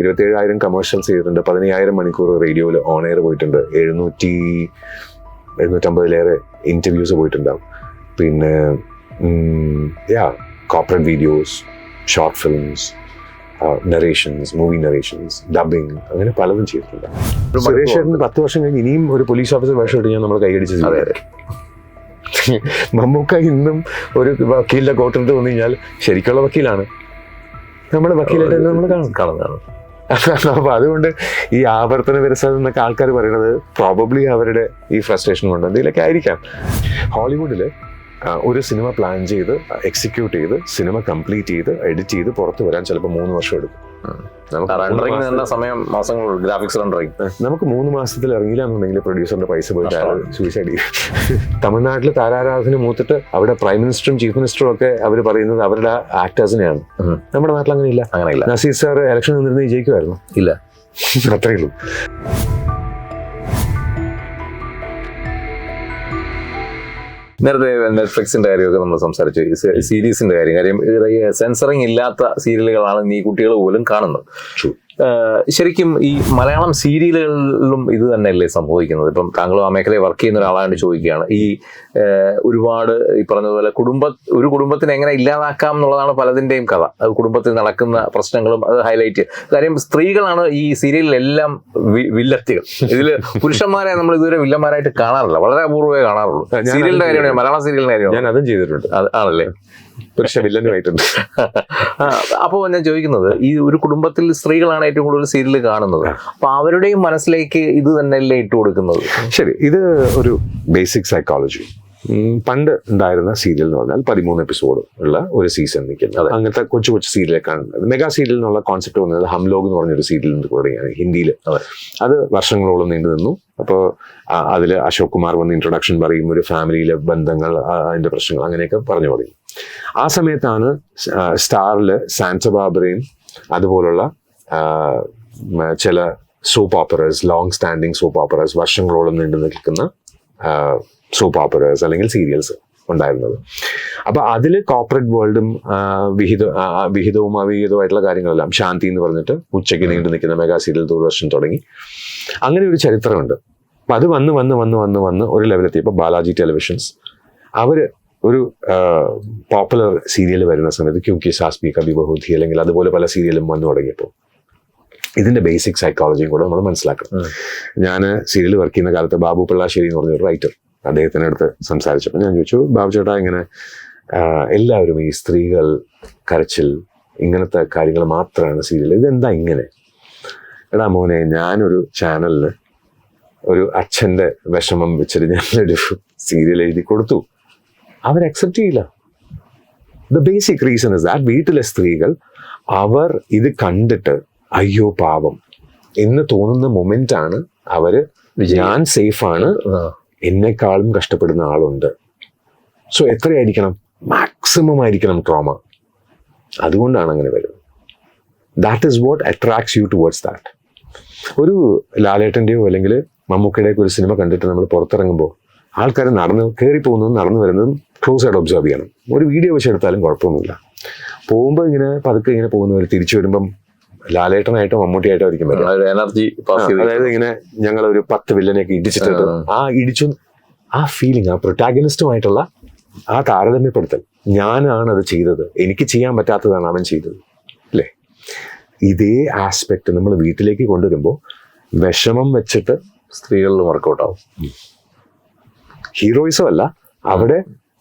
ഇരുപത്തേഴായിരം commercials ചെയ്തിട്ടുണ്ട്. പതിനയ്യായിരം മണിക്കൂർ റേഡിയോയിൽ ഓൺ എയർ പോയിട്ടുണ്ട്. എഴുന്നൂറ്റി എഴുന്നൂറ്റമ്പതിലേറെ ഇന്റർവ്യൂസ് പോയിട്ടുണ്ടാവും. പിന്നെ yeah corporate videos short films narrations movie narrations dubbing അങ്ങനെ പലതും ചെയ്തിട്ടുണ്ട്. സുരേഷ് ചേട്ടന് പത്ത് വർഷം കഴിഞ്ഞ് ഇനിയും ഒരു പോലീസ് ഓഫീസർ വേഷം ഇട്ട് ഞാൻ നമ്മൾ കൈയടിച്ച് മമ്മൂക്ക ഇന്നും ഒരു വക്കീലിന്റെ കോട്ടിട്ട് വന്നു കഴിഞ്ഞാൽ ശരിക്കുള്ള വക്കീലാണ്. നമ്മൾ വക്കീലായിട്ട് നമ്മൾ കാണും കാണും. കാണും അപ്പൊ അതുകൊണ്ട് ഈ ആവർത്തന വിരസത എന്നൊക്കെ ആൾക്കാർ പറയുന്നത് പ്രോബബ്ലി അവരുടെ ഈ ഫ്രസ്ട്രേഷൻ കൊണ്ട് എന്തെങ്കിലുമൊക്കെ ആയിരിക്കാം ഹോളിവുഡിൽ ഒരു സിനിമ പ്ലാൻ ചെയ്ത് എക്സിക്യൂട്ട് ചെയ്ത് സിനിമ കംപ്ലീറ്റ് ചെയ്ത് എഡിറ്റ് ചെയ്ത് പുറത്ത് വരാൻ ചിലപ്പോൾ മൂന്ന് വർഷം എടുക്കും. നമുക്ക് മൂന്ന് റണ്ടറിങ് മാസത്തിൽ- തന്നെ സമയം മാസങ്ങൾ ഗ്രാഫിക്സ് റണ്ടറിങ് നമുക്ക് മൂന്ന് മാസത്തിൽ ഇറങ്ങില്ല എന്നുണ്ടെങ്കിൽ പ്രൊഡ്യൂസറിന്റെ പൈസ പോയിട്ട്. സൂയിസൈഡ് ചെയ്യും. തമിഴ്നാട്ടിൽ താരാരാധന മൂത്തിട്ട് അവിടെ പ്രൈം മിനിസ്റ്ററും ചീഫ് മിനിസ്റ്ററും ഒക്കെ അവർ പറയുന്നത് അവരുടെ ആക്ടേഴ്സിനെയാണ്. നമ്മുടെ നാട്ടിൽ അങ്ങനെയില്ല. അങ്ങനെയില്ല. നസീർ സാർ ഇലക്ഷൻ നിന്നിരുന്ന് ജയിക്കുമായിരുന്നു ഇല്ല. അത്രേ നേരത്തെ നെറ്റ്ഫ്ലിക്സിന്റെ കാര്യമൊക്കെ നമ്മൾ സംസാരിച്ചു. സീരീസിന്റെ കാര്യം. കാര്യം സെൻസറിങ് ഇല്ലാത്ത സീരിയലുകളാണ് നീ കുട്ടികൾ പോലും കാണുന്നത്. ശരിക്കും ഈ മലയാളം സീരിയലുകളിലും ഇത് തന്നെയല്ലേ സംഭവിക്കുന്നത്? ഇപ്പം താങ്കൾ ആ മേഖലയിൽ വർക്ക് ചെയ്യുന്ന ഒരാളായിട്ട് ചോദിക്കുകയാണ്. ഈ ഒരുപാട് ഈ പറഞ്ഞതുപോലെ കുടുംബ ഒരു കുടുംബത്തിന് എങ്ങനെ ഇല്ലാതാക്കാം എന്നുള്ളതാണ് പലതിന്റെയും കഥ. അത് കുടുംബത്തിൽ നടക്കുന്ന പ്രശ്നങ്ങളും അത് ഹൈലൈറ്റ് കാര്യം സ്ത്രീകളാണ് ഈ സീരിയലിലെല്ലാം വില്ലത്തികൾ. ഇതിൽ പുരുഷന്മാരെ നമ്മൾ ഇതുവരെ വില്ലന്മാരായിട്ട് കാണാറില്ല. വളരെ അപൂർവമേ കാണാറുള്ളൂ. സീരിയലിന്റെ കാര്യമാണ് മലയാള സീരിയലിന്റെ കാര്യമാണ്. ഞാൻ അതും ചെയ്തിട്ടുണ്ട്. അത് ആണല്ലേ? പുരുഷ വില്ലനുമായിട്ടുണ്ട്. അപ്പോൾ ഞാൻ ചോദിക്കുന്നത് ഈ ഒരു കുടുംബത്തിൽ സ്ത്രീകളാണ് ഏറ്റവും കൂടുതൽ സീരിയൽ കാണുന്നത്. അപ്പൊ അവരുടെയും മനസ്സിലേക്ക് ഇത് തന്നെയല്ലേ ഇട്ട് കൊടുക്കുന്നത് ശരി ഇത് ഒരു ബേസിക് സൈക്കോളജി പണ്ട് ഉണ്ടായിരുന്ന സീരിയൽ എന്ന് പറഞ്ഞാൽ പതിമൂന്ന് എപ്പിസോഡ് ഉള്ള ഒരു സീസൺ നിൽക്കുന്നത് അങ്ങനത്തെ കൊച്ചു കൊച്ചു സീരിയലൊക്കെയാണ് മെഗാ സീരിയൽ എന്നുള്ള കോൺസെപ്റ്റ് വന്നത് ഹംലോഗ് എന്ന് പറഞ്ഞൊരു സീരിയൽ കൂടെയാണ് ഹിന്ദിയിൽ അതെ. അത് വർഷങ്ങളോളം നീണ്ടു നിന്നു. അപ്പോൾ അതിൽ അശോക് കുമാർ വന്ന് ഇൻട്രൊഡക്ഷൻ പറയും ഒരു ഫാമിലിയിലെ ബന്ധങ്ങൾ അതിന്റെ പ്രശ്നങ്ങൾ അങ്ങനെയൊക്കെ പറഞ്ഞു തുടങ്ങി. ആ സമയത്താണ് സ്റ്റാറിൽ സാൻസബാബറയും അതുപോലുള്ള ചില soap operas long standing soap operas വർഷങ്ങളോളം നീണ്ടു നിൽക്കുന്ന സോപ്പ് ഓപ്പറേഴ്സ് അല്ലെങ്കിൽ സീരിയൽസ് ഉണ്ടായിരുന്നത്. അപ്പൊ അതിൽ കോർപ്പറേറ്റ് വേൾഡും വിഹിത വിഹിതവും അവിഹിതവുമായിട്ടുള്ള കാര്യങ്ങളെല്ലാം ശാന്തി എന്ന് പറഞ്ഞിട്ട് ഉച്ചയ്ക്ക് നീണ്ടു നിൽക്കുന്ന മെഗാ സീരിയൽ ദൂരദർശൻ തുടങ്ങി. അങ്ങനെ ഒരു ചരിത്രമുണ്ട്. അപ്പൊ അത് വന്ന് വന്ന് വന്ന് വന്ന് വന്ന് ഒരു ലെവലെത്തിയപ്പോൾ ബാലാജി ടെലിവിഷൻസ് അവർ ഒരു പോപ്പുലർ സീരിയൽ വരുന്ന സമയത്ത് ക്യൂക്കി സാസ്ബി കബി ബഹുധി അല്ലെങ്കിൽ അതുപോലെ പല സീരിയലും വന്നു തുടങ്ങിയപ്പോൾ ഇതിന്റെ ബേസിക് സൈക്കോളജിയും കൂടെ നമ്മൾ മനസ്സിലാക്കണം. ഞാൻ സീരിയൽ വർക്ക് ചെയ്യുന്ന കാലത്ത് ബാബു പിള്ളാശ്ശേരി എന്ന് പറഞ്ഞൊരു റൈറ്റർ അദ്ദേഹത്തിന്റെ അടുത്ത് സംസാരിച്ചപ്പോൾ ഞാൻ ചോദിച്ചു ബാബു ചേട്ടാ ഇങ്ങനെ എല്ലാവരും ഈ സ്ത്രീകൾ കരച്ചിൽ ഇങ്ങനത്തെ കാര്യങ്ങൾ മാത്രമാണ് സീരിയൽ ഇതെന്താ ഇങ്ങനെ? എടാ മോനെ ഞാനൊരു ചാനലിന് ഒരു അച്ഛന്റെ വിഷമം വെച്ചിട്ട് ഞാനൊരു സീരിയൽ എഴുതി കൊടുത്തു. അവർ അക്സെപ്റ്റ് ചെയ്യില്ല. The basic reason is that വീട്ടിലെ സ്ത്രീകൾ അവർ ഇത് കണ്ടിട്ട് അയ്യോ പാവം എന്ന് തോന്നുന്ന മൊമെന്റ് ആണ് അവർ ഞാൻ സേഫാണ് എന്നെക്കാളും കഷ്ടപ്പെടുന്ന ആളുണ്ട്. സോ എത്രയായിരിക്കണം? മാക്സിമം ആയിരിക്കണം ട്രോമ അതുകൊണ്ടാണ് അങ്ങനെ വരുന്നത്. That is what attracts you towards that ഒരു ലാലേട്ടന്റെയോ അല്ലെങ്കിൽ മമ്മൂക്കയുടെയൊക്കെ ഒരു സിനിമ കണ്ടിട്ട് നമ്മൾ പുറത്തിറങ്ങുമ്പോൾ ആൾക്കാർ നടന്ന് കയറി പോകുന്നതും നടന്നു വരുന്നതും ക്ലോസ് ആയിട്ട് ഒബ്സർവ് ചെയ്യണം. ഒരു വീഡിയോ വെച്ചെടുത്താലും കുഴപ്പമൊന്നുമില്ല. പോകുമ്പോൾ ഇങ്ങനെ പതുക്കെ ഇങ്ങനെ പോകുന്നവർ തിരിച്ചു വരുമ്പം ലാലേട്ടനായിട്ടോ മമ്മൂട്ടിയായിട്ടോ ആയിരിക്കും വരുന്നത്. എനർജി അതായത് ഇങ്ങനെ ഞങ്ങൾ ഒരു പത്ത് വില്ലനെയൊക്കെ ഇടിച്ചിട്ട് ആ. ഇടിച്ചു ആ ഫീലിംഗ് ആ പ്രൊട്ടാഗനിസ്റ്റുമായിട്ടുള്ള ആ താരതമ്യപ്പെടുത്തൽ. ഞാനാണ് അത് ചെയ്തത്. എനിക്ക് ചെയ്യാൻ പറ്റാത്തതാണ് അവൻ ചെയ്തത്. അല്ലേ? ഇതേ ആസ്പെക്ട് നമ്മൾ വീട്ടിലേക്ക് കൊണ്ടുവരുമ്പോൾ വിഷമം വെച്ചിട്ട് സ്ത്രീകളിൽ വർക്കൗട്ടാവും ഹീറോയിസം അല്ല. അവിടെ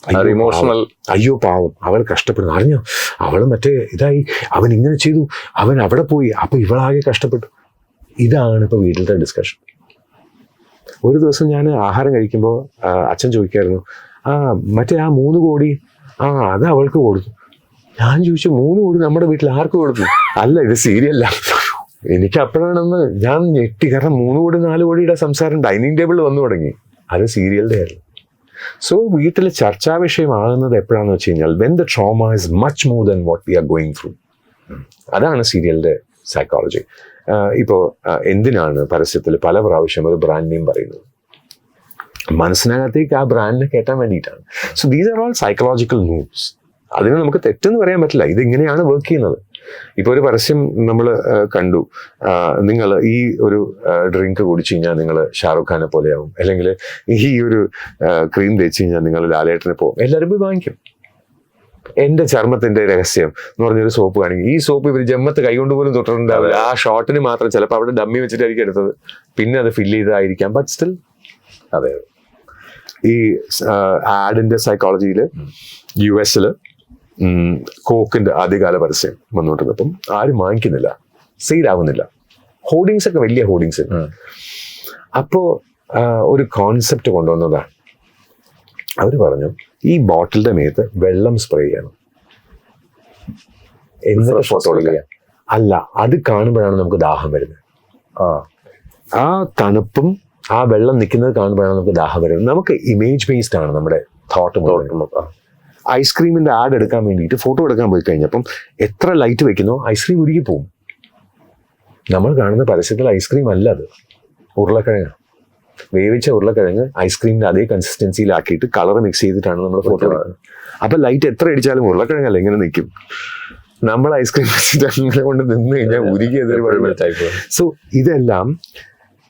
ഇമോഷണൽ അയ്യോ പാവം. അവൾ കഷ്ടപ്പെടുന്നു. അറിഞ്ഞോ? അവൾ മറ്റേ ഇതായി. അവൻ ഇങ്ങനെ ചെയ്തു. അവൻ അവിടെ പോയി. അപ്പൊ ഇവളാകെ കഷ്ടപ്പെട്ടു. ഇതാണ് ഇപ്പൊ വീട്ടിലത്തെ ഡിസ്കഷൻ ഒരു ദിവസം ഞാൻ ആഹാരം കഴിക്കുമ്പോൾ അച്ഛൻ ചോദിക്കായിരുന്നു ആ മറ്റേ ആ മൂന്ന് കോടി ആ അത് അവൾക്ക് കൊടുത്തു. ഞാൻ ചോദിച്ചു മൂന്ന് കോടി നമ്മുടെ വീട്ടിൽ ആർക്ക് കൊടുത്തു? അല്ല ഇത് സീരിയല്ല എനിക്ക് അപ്പോഴാണെന്ന് ഞാൻ ഞെട്ടി. കാരണം മൂന്ന് കോടി നാല് കോടിയുടെ സംസാരം ഡൈനിങ് ടേബിളിൽ വന്നു തുടങ്ങി. അത് സീരിയലിന്റെ ആയിരുന്നു. സോ വീട്ടിൽ ചർച്ചാ വിഷയമാകുന്നത് എപ്പോഴാണെന്ന് വെച്ച് കഴിഞ്ഞാൽ when the trauma is much more than what we are going through അതാണ് സീരിയലിന്റെ സൈക്കോളജി ഇപ്പോൾ എന്തിനാണ് പരസ്യത്തിൽ പല പ്രാവശ്യം ഒരു ബ്രാൻഡ് നെയിം പറയുന്നത്? മനസ്സിനകത്തേക്ക് ആ ബ്രാൻഡിനെ കയറ്റാൻ വേണ്ടിയിട്ടാണ്. So these are all psychological moves അതിന് നമുക്ക് തെറ്റെന്ന് പറയാൻ പറ്റില്ല. ഇതിങ്ങനെയാണ് വർക്ക് ചെയ്യുന്നത്? ഇപ്പൊ ഒരു പരസ്യം നമ്മൾ കണ്ടു. നിങ്ങൾ ഈ ഒരു ഡ്രിങ്ക് കുടിച്ചു കഴിഞ്ഞാൽ നിങ്ങൾ ഷാറുഖ് ഖാനെ പോലെയാവും. അല്ലെങ്കിൽ ഈ ഒരു ക്രീം തേച്ച് കഴിഞ്ഞാൽ നിങ്ങൾ ലാലേട്ടനെ പോകും എല്ലാവരും പോയി വാങ്ങിക്കും. എന്റെ ചർമ്മത്തിന്റെ രഹസ്യം എന്ന് പറഞ്ഞൊരു സോപ്പ് കാണിക്കും. ഈ സോപ്പ് ഇവർ ജമ്മത്ത് കൈകൊണ്ട് പോലും തൊട്ടിട്ടുണ്ടാവില്ല. ആ ഷോട്ടിന് മാത്രം ചിലപ്പോൾ അവിടെ ഡമ്മി വെച്ചിട്ടായിരിക്കും എടുത്തത്. പിന്നെ അത് ഫില്ല് ചെയ്തായിരിക്കാം. ബട്ട് സ്റ്റിൽ അതെ. ഈ ആഡിന്റെ സൈക്കോളജിയിൽ യു എസിൽ കോക്കിന്റെ ആദ്യകാല പരസ്യം വന്നുകൊണ്ടിരുന്നപ്പം ആരും വാങ്ങിക്കുന്നില്ല. സെയിൽ ആവുന്നില്ല. ഹോർഡിങ്സ് ഒക്കെ വലിയ ഹോർഡിങ്സ് അപ്പോൾ അപ്പോ ഒരു കോൺസെപ്റ്റ് കൊണ്ടുവന്നതാണ് അവർ പറഞ്ഞു ഈ ബോട്ടിലിന്റെ മേത്ത് വെള്ളം സ്പ്രേ ചെയ്യണം. എന്നിട്ട് ഫോട്ടോ എടുക്കുക അല്ല അത് കാണുമ്പോഴാണ് നമുക്ക് ദാഹം വരുന്നത്. ആ. ആ തണുപ്പും ആ വെള്ളം നിൽക്കുന്നത് കാണുമ്പോഴാണ് നമുക്ക് ദാഹം വരുന്നത്. നമുക്ക് ഇമേജ് ബേസ്ഡ് ആണ് നമ്മുടെ തോട്ട് തോട്ടുമ്പോ ഐസ്ക്രീമിന്റെ ആഡ് എടുക്കാൻ വേണ്ടിയിട്ട് ഫോട്ടോ എടുക്കാൻ പോയി കഴിഞ്ഞപ്പം എത്ര ലൈറ്റ് വെക്കുന്നോ ഐസ്ക്രീം ഉരുകി പോകും നമ്മൾ കാണുന്ന പരസ്യത്തിൽ ഐസ്ക്രീം അല്ല അത്. ഉരുളക്കിഴങ്ങ്. വേവിച്ച ഉരുളക്കിഴങ്ങ് ഐസ്ക്രീമിന്റെ അതേ കൺസിസ്റ്റൻസിയിലാക്കിയിട്ട് കളർ മിക്സ് ചെയ്തിട്ടാണ് നമ്മൾ ഫോട്ടോ എടുക്കുന്നത്. അപ്പൊ ലൈറ്റ് എത്ര അടിച്ചാലും ഉരുളക്കിഴങ്ങല്ല ഇങ്ങനെ നിൽക്കും നമ്മൾ ഐസ്ക്രീം വെച്ചിട്ട് അങ്ങനെ കൊണ്ട് നിന്ന് കഴിഞ്ഞാൽ ഉരുകിയത് സോ ഇതെല്ലാം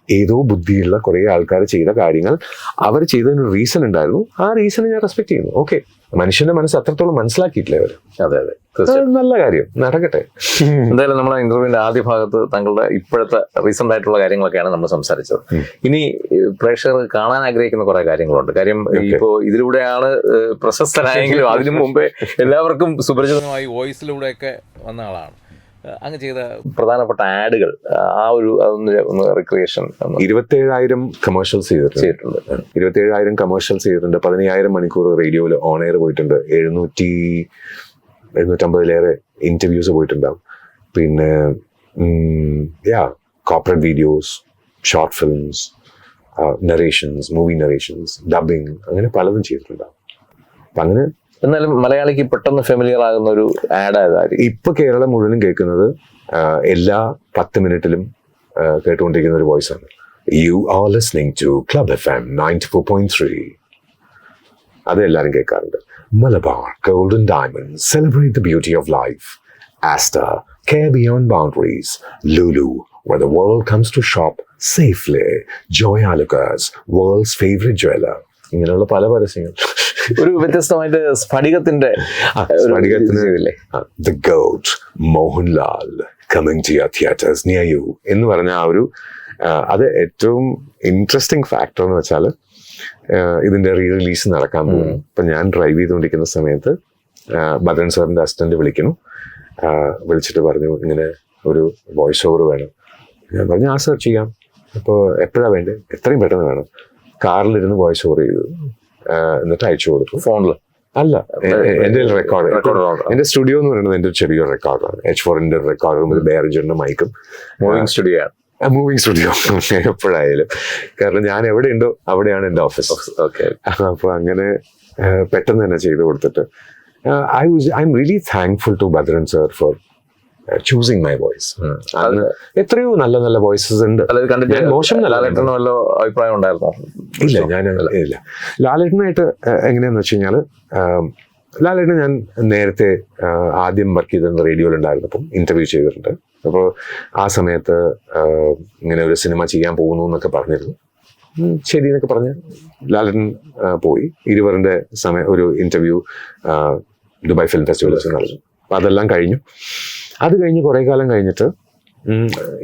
ഏതോ ബുദ്ധിയുള്ള കുറേ ആൾക്കാർ ചെയ്ത കാര്യങ്ങൾ. അവർ ചെയ്തതിന് റീസൺ ഉണ്ടായിരുന്നു. ആ റീസൺ ഞാൻ റെസ്പെക്ട് ചെയ്യുന്നു. ഓക്കെ മനുഷ്യന്റെ മനസ്സ് അത്രത്തോളം മനസ്സിലാക്കിയിട്ടില്ല അവർ അതെ അതെ. നല്ല കാര്യം. നടക്കട്ടെ. എന്തായാലും നമ്മളെ ഇന്റർവ്യൂവിന്റെ ആദ്യ ഭാഗത്ത് താങ്കളുടെ ഇപ്പോഴത്തെ റീസെന്റ് ആയിട്ടുള്ള കാര്യങ്ങളൊക്കെയാണ് നമ്മൾ സംസാരിച്ചത്. ഇനി പ്രേക്ഷകർ കാണാൻ ആഗ്രഹിക്കുന്ന കുറെ കാര്യങ്ങളുണ്ട്. കാര്യം ഇപ്പോ ഇതിലൂടെയാണ് ആൾ പ്രശസ്തനായെങ്കിലും അതിനു മുമ്പേ എല്ലാവർക്കും സുപരിചിതമായി വോയിസിലൂടെയൊക്കെ വന്ന ആളാണ്. അങ്ങ് ചെയ്ത പ്രധാനപ്പെട്ട ആഡുകൾ ആ ഒരു ഒന്ന് റിക്രിയേഷൻ ഇരുപത്തേഴായിരം കമേഴ്ഷ്യൽസ് ചെയ്തിട്ടുണ്ട്. ചെയ്തിട്ടുണ്ട്. ഇരുപത്തേഴായിരം കമേഴ്ഷ്യൽസ് ചെയ്തിട്ടുണ്ട്. പതിനയ്യായിരം മണിക്കൂർ റേഡിയോയിൽ ഓൺ എയർ പോയിട്ടുണ്ട്. എഴുന്നൂറ്റി എഴുന്നൂറ്റമ്പതിലേറെ ഇന്റർവ്യൂസ് പോയിട്ടുണ്ടാവും. പിന്നെ yeah corporate videos short films narrations movie narrations dubbing അങ്ങനെ പലതും ചെയ്തിട്ടുണ്ടാവും. അപ്പൊ അങ്ങനെ എന്നാലും മലയാളിക്ക് പെട്ടെന്ന് ഫെമിലിയർ ആകുന്ന ഒരു ആഡ് ആയതായിരിക്കും. ഇപ്പൊ കേരളം മുഴുവനും കേൾക്കുന്നത് എല്ലാ പത്ത് മിനിറ്റിലും കേട്ടുകൊണ്ടിരിക്കുന്ന ഒരു വോയിസ് ആണ്. You are listening to club F M ninety four point three അത് എല്ലാവരും കേൾക്കാറുണ്ട്. Malabar golden diamond celebrate the beauty of life Aster care beyond boundaries Lulu where the world comes to shop safely. Joy alucas world's favorite jeweler. ഇങ്ങനെയുള്ള പല പരസ്യങ്ങൾ. ഒരു വ്യത്യസ്തമായിട്ട് സ്ഫടികത്തിന്റെ സ്ഫടികത്തിന്റെ the GOAT Mohanlal coming to theatres near you എന്ന് പറഞ്ഞ ആ ഒരു അത് ഏറ്റവും ഇൻട്രസ്റ്റിംഗ് ഫാക്ടർ എന്ന് വെച്ചാൽ ഇതിന്റെ റീ റിലീസ് നടക്കാൻ പോകും ഇപ്പൊ ഞാൻ ഡ്രൈവ് ചെയ്തുകൊണ്ടിരിക്കുന്ന സമയത്ത് ഭദ്രൻ സാറിന്റെ അസിസ്റ്റന്റ് വിളിക്കുന്നു. വിളിച്ചിട്ട് പറഞ്ഞു ഇങ്ങനെ ഒരു വോയിസ് ഓവർ വേണം. ഞാൻ പറഞ്ഞു ആ സർ ചെയ്യാം. അപ്പോൾ എപ്പോഴാണ് വേണ്ടത്? എത്രയും പെട്ടെന്ന് വേണം. കാറിലിരുന്ന് വോയിസ് ഓവർ ചെയ്തു. എന്നിട്ട് അയച്ചു കൊടുത്തു. ഫോണിൽ അല്ല എന്റെ റെക്കോർഡ് എന്റെ സ്റ്റുഡിയോ എന്ന് പറയുന്നത് എന്റെ ഒരു ചെറിയൊരു റെക്കോർഡാണ് എച്ച് ഫോറിന്റെ റെക്കോർഡും ഒരു ബേറഞ്ചറിന്റെ മൈക്കും മൂവിംഗ് സ്റ്റുഡിയോ ആണ്. മൂവിങ് സ്റ്റുഡിയോ എപ്പോഴായാലും. കാരണം ഞാൻ എവിടെ ഉണ്ടോ അവിടെയാണ് എന്റെ ഓഫീസ് ഓക്കെ അപ്പൊ അങ്ങനെ പെട്ടെന്ന് തന്നെ ചെയ്തു കൊടുത്തിട്ട് I was I'm really thankful to Bhadran sir for choosing my voice എത്രയോ നല്ല നല്ല വോയിസസ് ഉണ്ട്. മോശം ലാലേട്ടനോ അഭിപ്രായം ഉണ്ടായിരുന്നോ? ഇല്ല ഞാൻ ഇല്ല. ലാലേട്ടനായിട്ട് എങ്ങനെയാന്ന് വെച്ച് കഴിഞ്ഞാൽ ലാലേട്ടൻ ഞാൻ നേരത്തെ ആദ്യം വർക്ക് ചെയ്തിരുന്ന റേഡിയോയിൽ ഉണ്ടായിരുന്നപ്പം ഇന്റർവ്യൂ ചെയ്തിട്ടുണ്ട്. അപ്പോൾ ആ സമയത്ത് ഇങ്ങനെ ഒരു സിനിമ ചെയ്യാൻ പോകുന്നു എന്നൊക്കെ പറഞ്ഞിരുന്നു. ശരി എന്നൊക്കെ പറഞ്ഞ് ലാലേട്ടൻ ആഹ്, പോയി. ഇരുവരുടെ സമയം ഒരു ഇന്റർവ്യൂ ദുബായ് ഫിലിം ഫെസ്റ്റിവലിൽ നടന്നു. അപ്പം അതെല്ലാം കഴിഞ്ഞു. അത് കഴിഞ്ഞ് കുറേ കാലം കഴിഞ്ഞിട്ട്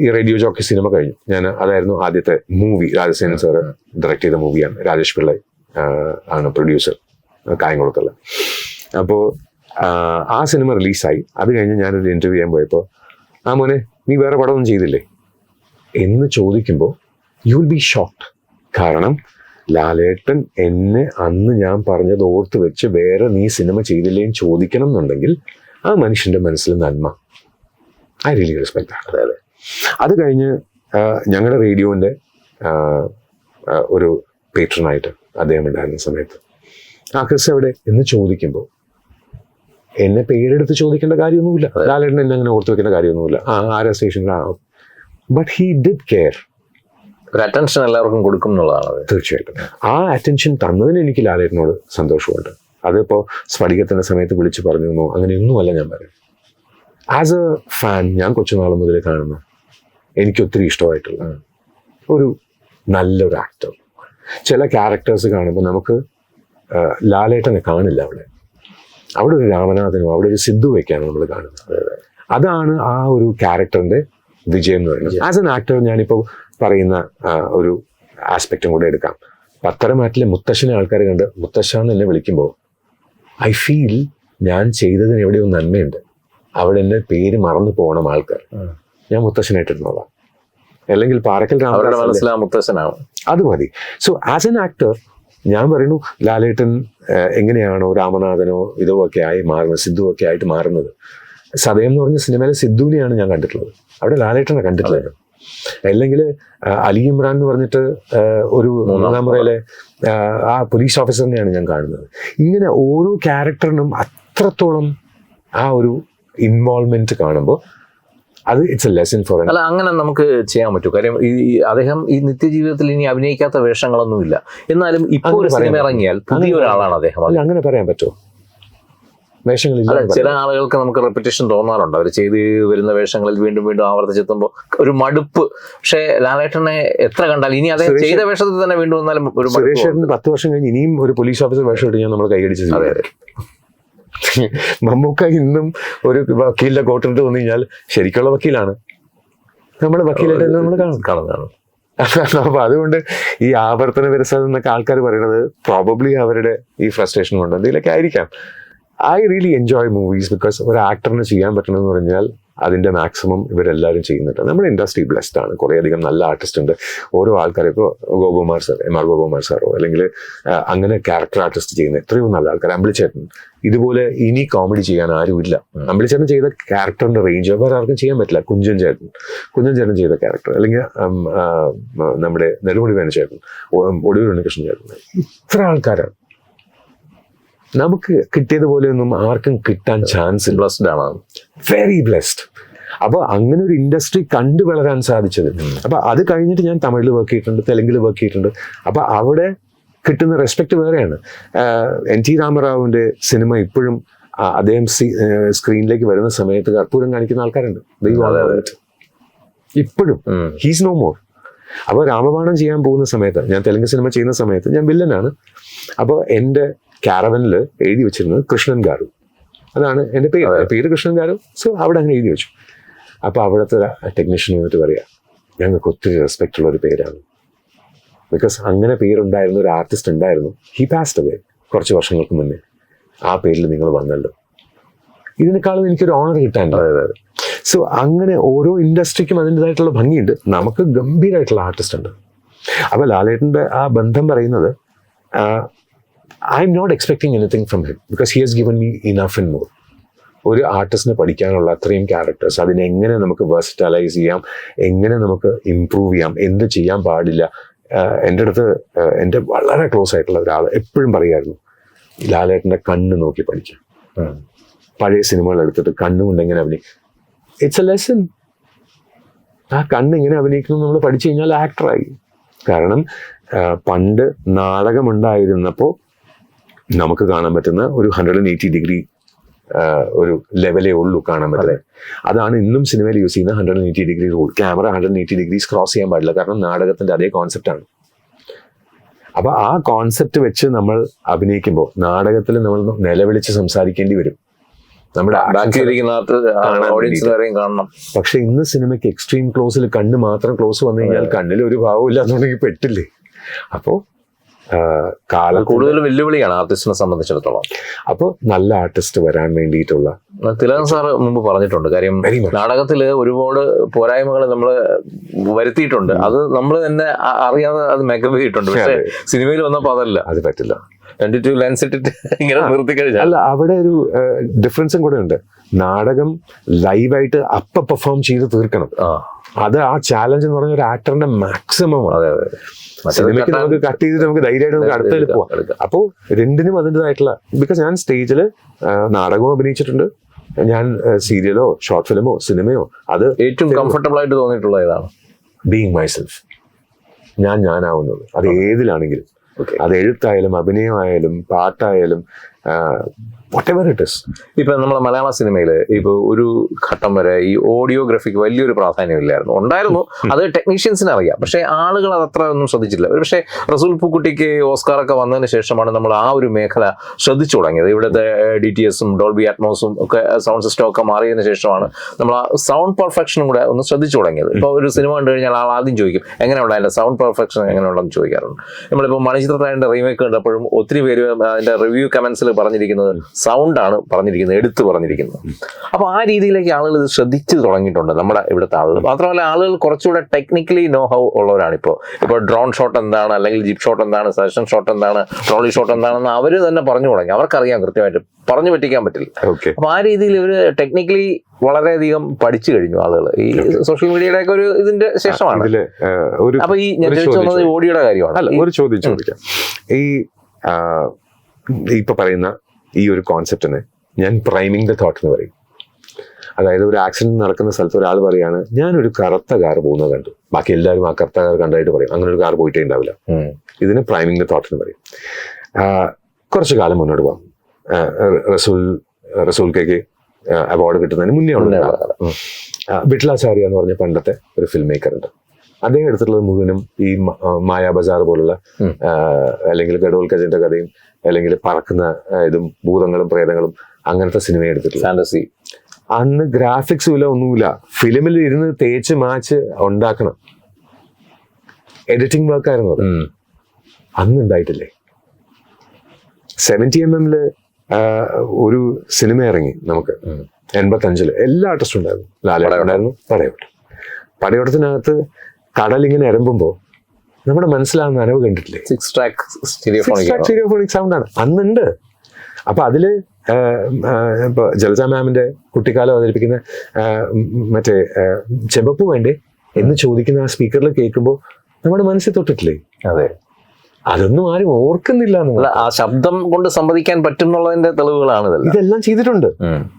ഈ റേഡിയോ ജോക്കി സിനിമ കഴിഞ്ഞു. ഞാൻ അതായിരുന്നു ആദ്യത്തെ മൂവി രാജസേനൻ സാറ് ഡയറക്ട് ചെയ്ത മൂവിയാണ് രാജേഷ് പിള്ളൈ ആണ് പ്രൊഡ്യൂസർ കായംകുളത്തുള്ള. അപ്പോൾ ആ സിനിമ റിലീസായി അത് കഴിഞ്ഞ് ഞാനൊരു ഇന്റർവ്യൂ ചെയ്യാൻ പോയപ്പോൾ ആ മോനെ നീ വേറെ പടമൊന്നും ചെയ്തില്ലേ? എന്ന് ചോദിക്കുമ്പോൾ യു വിൽ ബി ഷോക്ട് കാരണം ലാലേട്ടൻ എന്നെ അന്ന് ഞാൻ പറഞ്ഞത് ഓർത്ത് വെച്ച് വേറെ നീ സിനിമ ചെയ്തില്ലേന്ന് ചോദിക്കണം എന്നുണ്ടെങ്കിൽ ആ മനുഷ്യന്റെ മനസ്സിൽ നന്മ ഐ റിയലി റെസ്പെക്ട് അതെ അതെ. അത് കഴിഞ്ഞ് ഞങ്ങളുടെ റേഡിയോന്റെ ഒരു പേട്രനായിട്ട് അദ്ദേഹം ഉണ്ടായിരുന്ന സമയത്ത്. ആ ക്രിസ് എവിടെ എന്ന് ചോദിക്കുമ്പോൾ എന്നെ പേരെടുത്ത് ചോദിക്കേണ്ട കാര്യമൊന്നുമില്ല. ലാലേട്ടൻ എന്നെ അങ്ങനെ ഓർത്ത് വെക്കേണ്ട കാര്യമൊന്നുമില്ല. ആ ആരാ സ്റ്റേഷനിലാണ് ബട്ട് ഹീ ഡിഡ് കെയർ ഒരു അറ്റൻഷൻ എല്ലാവർക്കും കൊടുക്കും എന്നുള്ളതാണ് തീർച്ചയായിട്ടും. ആ അറ്റൻഷൻ തന്നതിന് എനിക്ക് ലാലേട്ടനോട് സന്തോഷമുണ്ട്. അതിപ്പോൾ സ്ഫടികത്തിന്റെ സമയത്ത് വിളിച്ച് പറഞ്ഞു അങ്ങനെയൊന്നുമല്ല ഞാൻ പറയും ആസ് എ ഫാൻ ഞാൻ കൊച്ചുനാൾ മുതൽ കാണുന്ന എനിക്ക് ഒത്തിരി ഇഷ്ടമായിട്ടുള്ള ഒരു നല്ലൊരു ആക്ടർ ചില ക്യാരക്ടേഴ്സ് കാണുമ്പോൾ നമുക്ക് ലാലേട്ടനെ കാണില്ല അവിടെ. അവിടെ ഒരു രാമനാഥനോ അവിടെ ഒരു സിദ്ധുവൊക്കെയാണ് നമ്മൾ കാണുന്നത്. അതാണ് ആ ഒരു ക്യാരക്ടറിന്റെ വിജയം എന്ന് പറയുന്നത്. ആസ് എൻ ആക്ടർ ഞാനിപ്പോൾ പറയുന്ന ഒരു ആസ്പെക്റ്റും കൂടെ എടുക്കാം. പത്തരമാറ്റിലെ മുത്തശ്ശനെ ആൾക്കാർ കണ്ട് മുത്തശ്ശ എന്ന് എന്നെ വിളിക്കുമ്പോൾ ഐ ഫീൽ ഞാൻ ചെയ്തതിന് എവിടെയോ നന്മയുണ്ട്. അവിടെ എന്റെ പേര് മറന്നു പോകണം ആൾക്കാർ. ഞാൻ മുത്തശ്ശനായിട്ടിരുന്നോളാം. അല്ലെങ്കിൽ പാറക്കൽ മുത്തശ്ശനാണ് അത് മതി. സോ ആസ് എൻ ആക്ടർ ഞാൻ പറയുന്നു ലാലേട്ടൻ എങ്ങനെയാണോ രാമനാഥനോ ഇതോ ഒക്കെ ആയി മാറുന്നത് സിദ്ധു ഒക്കെ ആയിട്ട് മാറുന്നത്. സദയം എന്ന് പറഞ്ഞ സിനിമയിലെ സിദ്ധുവിനെയാണ് ഞാൻ കണ്ടിട്ടുള്ളത്. അവിടെ ലാലേട്ടനെ കണ്ടിട്ടുള്ളത് അല്ലെങ്കിൽ അലി ഇമ്രാൻ എന്ന് പറഞ്ഞിട്ട് ഒരു മൂന്നാം മുറയിലെ ആ പോലീസ് ഓഫീസറിനെയാണ് ഞാൻ കാണുന്നത്. ഇങ്ങനെ ഓരോ ക്യാരക്ടറിനും അത്രത്തോളം ആ ഒരു ഇൻവോൾവ്മെന്റ് കാണുമ്പോൾ അത് ഇറ്റ്സ് എ ലെസൺ ഫോർ അല്ല അങ്ങനെ നമുക്ക് ചെയ്യാൻ പറ്റും. കാര്യം ഈ അദ്ദേഹം ഈ നിത്യജീവിതത്തിൽ ഇനി അഭിനയിക്കാത്ത വേഷങ്ങളൊന്നും ഇല്ല എന്നാലും ഇപ്പോൾ ഒരു സിനിമ ഇറങ്ങിയാൽ പുതിയ ഒരാളാണ് അദ്ദേഹം. അല്ല അങ്ങനെ പറയാൻ പറ്റുമോ അല്ല ചില ആളുകൾക്ക് നമുക്ക് റെപ്പിറ്റേഷൻ തോന്നാറുണ്ട്. അവർ ചെയ്ത് വരുന്ന വേഷങ്ങളിൽ വീണ്ടും വീണ്ടും ആവർത്തിച്ചെത്തുമ്പോൾ ഒരു മടുപ്പ്. പക്ഷേ ലാലേട്ടനെ എത്ര കണ്ടാലും ഇനി അദ്ദേഹം ചെയ്ത വേഷത്തിൽ തന്നെ വീണ്ടും വന്നാലും ഒരു പത്ത് വർഷം കഴിഞ്ഞ് ഇനിയും ഒരു പോലീസ് ഓഫീസർ വേഷം ഇട്ട് ഞാൻ നമ്മൾ കൈയടിച്ച് മമ്മൂക്ക ഇന്നും ഒരു വക്കീലിന്റെ കോട്ടിട്ട് വന്നു കഴിഞ്ഞാൽ ശരിക്കുള്ള വക്കീലാണ്. നമ്മൾ വക്കീലായിട്ട് നമ്മൾ കാണും. കാണുന്നതാണ് അപ്പൊ അതുകൊണ്ട് ഈ ആവർത്തന വിരസത എന്നൊക്കെ ആൾക്കാർ പറയുന്നത് പ്രോബബ്ലി അവരുടെ ഈ ഫ്രസ്ട്രേഷൻ കൊണ്ട്. എന്തെങ്കിലുമൊക്കെ ആയിരിക്കാം. I really enjoy movies because ഒരു ആക്ടറിന് ചെയ്യാൻ പറ്റണമെന്ന് പറഞ്ഞാൽ അതിന്റെ മാക്സിമം ഇവരെല്ലാവരും ചെയ്യുന്നുണ്ട്. നമ്മുടെ ഇൻഡസ്ട്രി ബ്ലെസ്ഡ് ആണ്. കുറേയധികം നല്ല ആർട്ടിസ്റ്റ് ഉണ്ട്. ഓരോ ആൾക്കാർ ഇപ്പോൾ Gopakumar sir M R Gopakumar സാറോ അല്ലെങ്കിൽ അങ്ങനെ ക്യാരക്ടർ ആർട്ടിസ്റ്റ് ചെയ്യുന്ന എത്രയോ നല്ല ആൾക്കാർ അമ്പിളിച്ചേട്ടൻ. ഇതുപോലെ ഇനി കോമഡി ചെയ്യാൻ ആരുമില്ല അമ്പിളിച്ചേട്ടൻ ചെയ്ത ക്യാരക്ടറിന്റെ റേഞ്ച് വേറെ ആർക്കും ചെയ്യാൻ പറ്റില്ല. കുഞ്ചൻ ചേട്ടൻ. കുഞ്ചൻ ചേട്ടൻ ചെയ്ത ക്യാരക്ടർ അല്ലെങ്കിൽ നമ്മുടെ നെടുമുടി വേണ ചേട്ടൻ ഒ- ഒടുവിൽ ഉണ്ണികൃഷ്ണൻ ചേട്ടൻ. ഇത്ര ആൾക്കാരാണ്. നമുക്ക് കിട്ടിയതുപോലെ ഒന്നും ആർക്കും കിട്ടാൻ ചാൻസ് ബ്ലസ്ഡ് ആണ്. വെരി ബ്ലെസ്ഡ് അപ്പോൾ അങ്ങനെ ഒരു ഇൻഡസ്ട്രി കണ്ടു വളരാൻ സാധിച്ചത്. അപ്പോൾ അത് കഴിഞ്ഞിട്ട് ഞാൻ തമിഴിൽ വർക്ക് ചെയ്തിട്ടുണ്ട് തെലുങ്കിൽ വർക്ക് ചെയ്തിട്ടുണ്ട്. അപ്പോൾ അവിടെ കിട്ടുന്ന റെസ്പെക്ട് വേറെയാണ്. എൻ ടി രാമറാവുവിന്റെ സിനിമ ഇപ്പോഴും അദ്ദേഹം സ്ക്രീനിലേക്ക് വരുന്ന സമയത്ത് കർപ്പൂരം കാണിക്കുന്ന ആൾക്കാരുണ്ട്. ഇപ്പോഴും. ഹീസ് നോ മോർ അപ്പോൾ രാമബാണം ചെയ്യാൻ പോകുന്ന സമയത്ത് ഞാൻ തെലുങ്ക് സിനിമ ചെയ്യുന്ന സമയത്ത് ഞാൻ വില്ലനാണ് അപ്പോൾ എന്റെ ക്യാരവനിൽ എഴുതി വെച്ചിരുന്നത് കൃഷ്ണൻ ഗാരു. അതാണ് എന്റെ പേര്. പേര് കൃഷ്ണൻ ഗാരു. സോ അവിടെ അങ്ങനെ എഴുതി വെച്ചു. അപ്പോൾ അവിടുത്തെ ടെക്നീഷ്യൻ വന്നിട്ട് പറയാ ഞങ്ങൾക്ക് ഒത്തിരി റെസ്പെക്റ്റ് ഉള്ള ഒരു പേരാണ്. ബിക്കോസ് അങ്ങനെ പേരുണ്ടായിരുന്ന ഒരു ആർട്ടിസ്റ്റ് ഉണ്ടായിരുന്നു. ഹി പാസ്റ്റ് അവേ കുറച്ച് വർഷങ്ങൾക്ക് മുന്നേ. ആ പേരിൽ നിങ്ങൾ വന്നല്ലോ. ഇതിനേക്കാളും എനിക്കൊരു ഓണർ കിട്ടാനുണ്ട് സോ അങ്ങനെ ഓരോ ഇൻഡസ്ട്രിക്കും അതിന്റെതായിട്ടുള്ള ഭംഗിയുണ്ട്. നമുക്ക് ഗംഭീരമായിട്ടുള്ള ആർട്ടിസ്റ്റ് ഉണ്ട്. അപ്പോൾ ലാലേട്ടന്റെ ആ ബന്ധം പറയുന്നത് I'm not expecting anything from him because he has given me enough in more ഒരു ആർട്ടിസ്റ്റിന് പഠിക്കാനുള്ള അത്രയും ക്യാരക്ടേഴ്സ് അതിനെങ്ങനെ നമുക്ക് വെർസിറ്റലൈസ് ചെയ്യാം എങ്ങനെ നമുക്ക് ഇമ്പ്രൂവ് ചെയ്യാം എന്ത് ചെയ്യാൻ പാടില്ല എന്റെ അടുത്ത് എന്റെ വളരെ ക്ലോസ് ആയിട്ടുള്ള ഒരാൾ എപ്പോഴും പറയായിരുന്നു ലാലേട്ടന്റെ കണ്ണ് നോക്കി പഠിക്കാം. പഴയ സിനിമകൾ എടുത്തിട്ട് കണ്ണുകൊണ്ട് എങ്ങനെ അഭിനയിക്കും ഇറ്റ്സ് എ ലെസൺ ആ കണ്ണ് എങ്ങനെ അഭിനയിക്കുന്നു നമ്മൾ പഠിച്ചു കഴിഞ്ഞാൽ ആക്ടറായി കാരണം പണ്ട് നാടകമുണ്ടായിരുന്നപ്പോൾ നമുക്ക് കാണാൻ പറ്റുന്ന ഒരു ഹൺഡ്രഡ് ആൻഡ് എയ്റ്റി ഡിഗ്രി ഒരു ലെവലേ ഉള്ളൂ കാണാൻ പറ്റുന്നത്. അതാണ് ഇന്നും സിനിമയിൽ യൂസ് ചെയ്യുന്ന hundred and eighty degree rule camera hundred and eighty degrees cross ചെയ്യാൻ പാടില്ല. കാരണം നാടകത്തിന്റെ അതേ കോൺസെപ്റ്റ് ആണ്. അപ്പൊ ആ കോൺസെപ്റ്റ് വെച്ച് നമ്മൾ അഭിനയിക്കുമ്പോൾ നാടകത്തിൽ നമ്മൾ നിലവിളിച്ച് സംസാരിക്കേണ്ടി വരും. നമ്മുടെ കാണണം. പക്ഷെ ഇന്ന് സിനിമയ്ക്ക് എക്സ്ട്രീം ക്ലോസിൽ കണ്ണ് മാത്രം ക്ലോസ് വന്നു കഴിഞ്ഞാൽ കണ്ണിൽ ഒരു ഭാവം ഇല്ലാന്നുണ്ടെങ്കിൽ പെട്ടില്ലേ? അപ്പോ കാലം കൂടുതൽ വെല്ലുവിളിയാണ് ആർട്ടിസ്റ്റിനെ സംബന്ധിച്ചിടത്തോളം. അപ്പോൾ നല്ല ആർട്ടിസ്റ്റ് വരാൻ വേണ്ടിയിട്ടുള്ള തിലകൻ സാർ മുമ്പ് പറഞ്ഞിട്ടുണ്ട്. കാര്യം നാടകത്തിൽ നാടകത്തിൽ ഒരുപാട് പോരായ്മകൾ നമ്മൾ വരുത്തിയിട്ടുണ്ട്. അത് നമ്മൾ തന്നെ അറിയാതെ അത് മേക്കപ്പ് ചെയ്തിട്ടുണ്ട്. പക്ഷെ സിനിമയിൽ വന്നപ്പോൾ അതല്ല. അത് പറ്റില്ല. ട്വന്റി ടു ലെൻസ് ഇട്ടിട്ട് ഇങ്ങനെ നിർത്തി കഴിഞ്ഞാൽ അല്ല അവിടെ ഒരു ഡിഫറൻസും കൂടെ ഉണ്ട്. നാടകം ലൈവായിട്ട് അപ്പ പെർഫോം ചെയ്ത് തീർക്കണം. ആ. അത് ആ ചാലഞ്ച് എന്ന് പറഞ്ഞ ഒരു ആക്ടറിന്റെ മാക്സിമം ആണ്. അതെ അതെ. സിനിമയ്ക്ക് നമുക്ക് കട്ട് ചെയ്തിട്ട് നമുക്ക് ധൈര്യമായിട്ട് നമുക്ക് അടുത്തതിൽ പോവാം. അപ്പോൾ രണ്ടിനും അതിന്റെതായിട്ടുള്ള ബിക്കോസ് ഞാൻ സ്റ്റേജിൽ നാടകവും അഭിനയിച്ചിട്ടുണ്ട്. ഞാൻ സീരിയലോ ഷോർട്ട് ഫിലിമോ സിനിമയോ അത് ഏറ്റവും കംഫർട്ടബിൾ ആയിട്ട് തോന്നിയിട്ടുള്ള ഏതാണ്? ബീങ് മൈസെൽഫ് ഞാൻ ഞാനാവുന്നത്. അത് ഏതിലാണെങ്കിലും. അത് എഴുത്തായാലും അഭിനയമായാലും പാട്ടായാലും വാട്ട് എവർ ഇറ്റ് ഇസ് ഇപ്പൊ നമ്മുടെ മലയാള സിനിമയിൽ ഇപ്പൊ ഒരു ഘട്ടം വരെ ഈ ഓഡിയോഗ്രഫിക്ക് വലിയൊരു പ്രാധാന്യം ഇല്ലായിരുന്നു. ഉണ്ടായിരുന്നു. അത് ടെക്നീഷ്യൻസിന് അറിയാം. പക്ഷേ ആളുകൾ അത് അത്ര ഒന്നും ശ്രദ്ധിച്ചില്ല ഒരു പക്ഷേ റസൂൽ പൂക്കുട്ടിക്ക് ഓസ്കാർ ഒക്കെ വന്നതിന് ശേഷമാണ് നമ്മൾ ആ ഒരു മേഖല ശ്രദ്ധിച്ചു തുടങ്ങിയത്. ഇവിടുത്തെ ഡി ടി എസും ഡോൾബി അറ്റ്മോസും ഒക്കെ സൗണ്ട് സിസ്റ്റം ഒക്കെ മാറിയതിനു ശേഷമാണ് നമ്മൾ ആ സൗണ്ട് പെർഫെക്ഷനും കൂടെ ഒന്ന് ശ്രദ്ധിച്ചു തുടങ്ങിയത്. ഇപ്പോൾ ഒരു സിനിമ കണ്ടു കഴിഞ്ഞാൽ ആൾ ആദ്യം ചോദിക്കും എങ്ങനെയുള്ള അതിന്റെ സൗണ്ട് പെർഫെക്ഷൻ എങ്ങനെയുള്ളതെന്ന് ചോദിക്കാറുണ്ട്. നമ്മളിപ്പോൾ മണിചിത്രത്തിന്റെ റീമേക്ക് കണ്ടപ്പോഴും ഒത്തിരി പേര് അതിന്റെ റിവ്യൂ കമന്റ്സിൽ പറഞ്ഞിരിക്കുന്നത് സൗണ്ടാണ് പറഞ്ഞിരിക്കുന്നത് എടുത്തു പറഞ്ഞിരിക്കുന്നത്. അപ്പോൾ ആ രീതിയിലേക്ക് ആളുകൾ ഇത് ശ്രദ്ധിച്ചു തുടങ്ങിയിട്ടുണ്ട് നമ്മുടെ ഇവിടുത്തെ ആളുകൾ. മാത്രമല്ല ആളുകൾ കുറച്ചുകൂടെ ടെക്നിക്കലി നോ ഹൗ ഉള്ളവരാണ് ഇപ്പോൾ ഇപ്പോൾ ഡ്രോൺ ഷോട്ട് എന്താണ് അല്ലെങ്കിൽ ജിപ് ഷോട്ട് എന്താണ് സെഷൻ ഷോട്ട് എന്താണ് ട്രോളി ഷോട്ട് എന്താണെന്ന് അവർ തന്നെ പറഞ്ഞു തുടങ്ങി. അവർക്കറിയാം കൃത്യമായിട്ട്. പറഞ്ഞു പറ്റിക്കാൻ പറ്റില്ല. ഓക്കെ അപ്പൊ ആ രീതിയിൽ ഇവർ ടെക്നിക്കലി വളരെയധികം പഠിച്ചു കഴിഞ്ഞു ആളുകൾ. ഈ സോഷ്യൽ മീഡിയയുടെ ഒക്കെ ഒരു ഇതിന്റെ ശേഷമാണ്. അപ്പൊ ഈ ഞാൻ ചോദിച്ചു വന്നത് ഓഡിയോയുടെ കാര്യമാണ്. ഈ- ഒരു ചോദ്യം ചോദിക്കാം. ഈ ഇപ്പൊ പറയുന്ന ഈ ഒരു കോൺസെപ്റ്റിനെ ഞാൻ പ്രൈമിംഗ് ദ തോട്ട് എന്ന് പറയും. അതായത് ഒരു ആക്സിഡന്റ് നടക്കുന്ന സ്ഥലത്ത് ഒരാൾ പറയാണ് ഞാനൊരു കറുത്ത കാർ പോകുന്നത് കണ്ടു. ബാക്കി എല്ലാവരും ആ കറുത്ത കാർ കണ്ടായിട്ട് പറയും അങ്ങനെ ഒരു കാർ പോയിട്ടേ ഉണ്ടാവില്ല. ഇതിന് പ്രൈമിംഗ് ദ തോട്ട് എന്ന് പറയും. കുറച്ചു കാലം മുന്നോട്ട് പോകാം. റസൂൽ റസൂൽ കെക്ക് അവാർഡ് കിട്ടുന്നതിന് മുന്നേ ഉള്ള വിട്ടലാചാര്യ. വിട്ലാചാര്യ എന്ന് പറഞ്ഞ പണ്ടത്തെ ഒരു ഫിലിം മേക്കർ ഉണ്ട്. അദ്ദേഹം എടുത്തിട്ടുള്ളത് മുഴുവനും ഈ മ- ബസാർ പോലുള്ള അല്ലെങ്കിൽ ഗഡോൽ കജന്റെ കഥയും അല്ലെങ്കിൽ പറക്കുന്ന ഇതും ഭൂതങ്ങളും പ്രേതങ്ങളും അങ്ങനത്തെ സിനിമ എടുത്തിട്ടുണ്ട് ഫാന്റസി അന്ന് ഗ്രാഫിക്സ് വില ഒന്നുമില്ല. ഫിലിമിൽ ഇരുന്ന് തേച്ച് മാച്ച് ഉണ്ടാക്കണം. എഡിറ്റിംഗ് വർക്കായിരുന്നു അത്. അന്ന് ഉണ്ടായിട്ടില്ലേ? സെവന്റി എം എമ്മിൽ ഒരു സിനിമ ഇറങ്ങി നമുക്ക്. എൺപത്തഞ്ചിൽ. എല്ലാ ആർട്ടിസ്റ്റും ഉണ്ടായിരുന്നു. ലാലേട്ടൻ ഉണ്ടായിരുന്നു. പടയോട്ടം പടയോട്ടത്തിനകത്ത് കടലിങ്ങനെ ഇങ്ങനെ ഇറമ്പുമ്പോൾ നമ്മുടെ മനസ്സിലാകുന്ന അറിവ് കണ്ടിട്ടില്ലേ? സിക്സ് ട്രാക്ക് സ്റ്റീരിയോഫോണിക് സൗണ്ട് ആണ്? അന്നുണ്ട്. അപ്പൊ അതിൽ ആ, ആ, ഇപ്പൊ ജലജ മാമിന്റെ കുട്ടിക്കാലം അവതരിപ്പിക്കുന്ന മറ്റേ ചെമ്പപ്പ് വേണ്ടേ എന്ന് ചോദിക്കുന്ന ആ സ്പീക്കറിൽ കേൾക്കുമ്പോൾ നമ്മുടെ മനസ്സിൽ തൊട്ടിട്ടില്ലേ? അതെ. അതൊന്നും ആരും ഓർക്കുന്നില്ല ആ ശബ്ദം കൊണ്ട് സംവദിക്കാൻ പറ്റും എന്നുള്ളതിന്റെ തെളിവുകളാണ് ഇതെല്ലാം. ചെയ്തിട്ടുണ്ട്.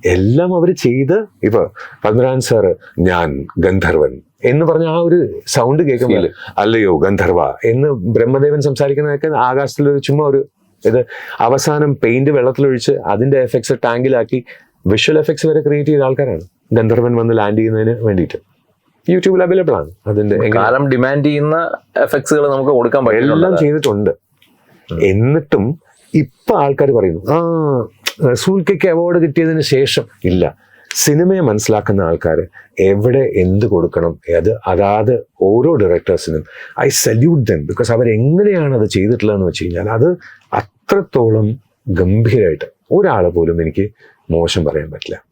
എല്ലാം അവർ ചെയ്ത് ഇപ്പൊ പത്മരാൻ സാറ് ഞാൻ ഗന്ധർവൻ എന്ന് പറഞ്ഞ ആ ഒരു സൗണ്ട് കേൾക്കുമ്പോൾ അല്ലയോ ഗന്ധർവ എന്ന് ബ്രഹ്മദേവൻ സംസാരിക്കുന്നതൊക്കെ ആകാശത്തിൽ ഒരു ചുമ്മാ ഒരു ഇത് അവസാനം പെയിന്റ് വെള്ളത്തിലൊഴിച്ച് അതിന്റെ എഫക്ട്സ് ടാങ്കിലാക്കി വിഷ്വൽ എഫക്ട്സ് വരെ ക്രിയേറ്റ് ചെയ്ത ആൾക്കാരാണ്. ഗന്ധർവൻ വന്ന് ലാൻഡ് ചെയ്യുന്നതിന് വേണ്ടിയിട്ട്. യൂട്യൂബിൽ അവൈലബിൾ ആണ്. അതിന്റെ കാലം ഡിമാൻഡ് ചെയ്യുന്ന എഫക്ട്സുകൾ നമുക്ക് കൊടുക്കാൻ പറ്റും എല്ലാം ചെയ്തിട്ടുണ്ട്. എന്നിട്ടും ഇപ്പൊ ആൾക്കാർ പറയുന്നു ആ സൂൽക്കയ്ക്ക് അവാർഡ് കിട്ടിയതിന് ശേഷം. ഇല്ല. സിനിമയെ മനസ്സിലാക്കുന്ന ആൾക്കാർ എവിടെ എന്ത് കൊടുക്കണം അത് അതാത് ഓരോ ഡയറക്ടേഴ്സിനും ഐ സല്യൂട്ട് ദം ബിക്കോസ് അവരെങ്ങനെയാണ് അത് ചെയ്തിട്ടുള്ളതെന്ന് വെച്ച് കഴിഞ്ഞാൽ അത് അത്രത്തോളം ഗംഭീരമായിട്ട് ഒരാളെ പോലും എനിക്ക് മോശം പറയാൻ പറ്റില്ല.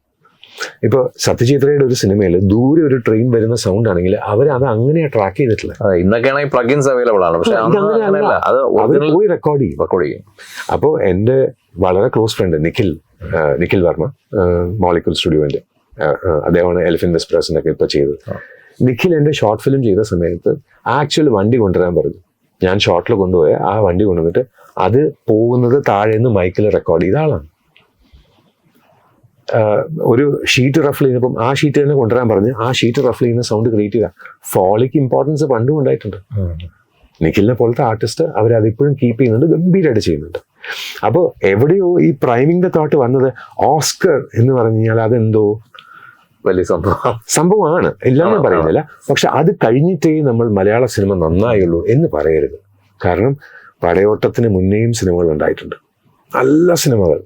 ഇപ്പോൾ സത്യചിത്രയുടെ ഒരു സിനിമയിൽ ദൂരെ ഒരു ട്രെയിൻ വരുന്ന സൗണ്ട് ആണെങ്കിൽ അവർ അത് അങ്ങനെയാണ് ട്രാക്ക് ചെയ്തിട്ടില്ല ഇന്നൊക്കെ ആണെങ്കിൽ പ്ലഗിൻസ് അവൈലബിൾ ആണ്. പക്ഷെ അത് പോയി റെക്കോർഡ് ചെയ്യും. റെക്കോർഡ് ചെയ്യും. അപ്പോൾ എന്റെ വളരെ close friend Nikhil Nikhil Varma molecule സ്റ്റുഡിയോന്റെ അദ്ദേഹമാണ് എലിഫിൻ വെസ്പ്രസിന്റെ ഒക്കെ ഇപ്പൊ ചെയ്തത്. നിഖിൽ എന്റെ ഷോർട്ട് ഫിലിം ചെയ്ത സമയത്ത് ആക്ച്വൽ വണ്ടി കൊണ്ടുവരാൻ പറഞ്ഞു. ഞാൻ ഷോർട്ടിൽ കൊണ്ടുപോയ ആ വണ്ടി കൊണ്ടുവന്നിട്ട് അത് പോകുന്നത് താഴെ നിന്ന് മൈക്കിൽ റെക്കോർഡ് ചെയ്ത ആളാണ്. ഒരു ഷീറ്റ് റഫിൾ ചെയ്യുന്നപ്പം ആ ഷീറ്റ് തന്നെ കൊണ്ടുവരാൻ പറഞ്ഞ് ആ ഷീറ്റ് റഫിൾ ചെയ്യുന്ന സൗണ്ട് ക്രിയേറ്റ് ചെയ്യുക ഫോളിക്ക് ഇമ്പോർട്ടൻസ് പണ്ടും ഉണ്ടായിട്ടുണ്ട്. നിഖിലിനെ പോലത്തെ ആർട്ടിസ്റ്റ് അവർ അതിപ്പോഴും കീപ്പ് ചെയ്യുന്നുണ്ട് ഗംഭീരമായിട്ട് ചെയ്യുന്നുണ്ട്. അപ്പോൾ എവിടെയോ ഈ പ്രൈമിങ്ങിന്റെ തോട്ട് വന്നത് ഓസ്കർ എന്ന് പറഞ്ഞു കഴിഞ്ഞാൽ അതെന്തോ വലിയ സംഭവം. സംഭവമാണ്. എല്ലാം ഞാൻ ആ, ആ. പറയുന്നില്ല. പക്ഷെ അത് കഴിഞ്ഞിട്ടേ നമ്മൾ മലയാള സിനിമ നന്നായുള്ളൂ എന്ന് പറയരുത്. കാരണം പടയോട്ടത്തിന് മുന്നേയും സിനിമകൾ ഉണ്ടായിട്ടുണ്ട്. നല്ല സിനിമകൾ.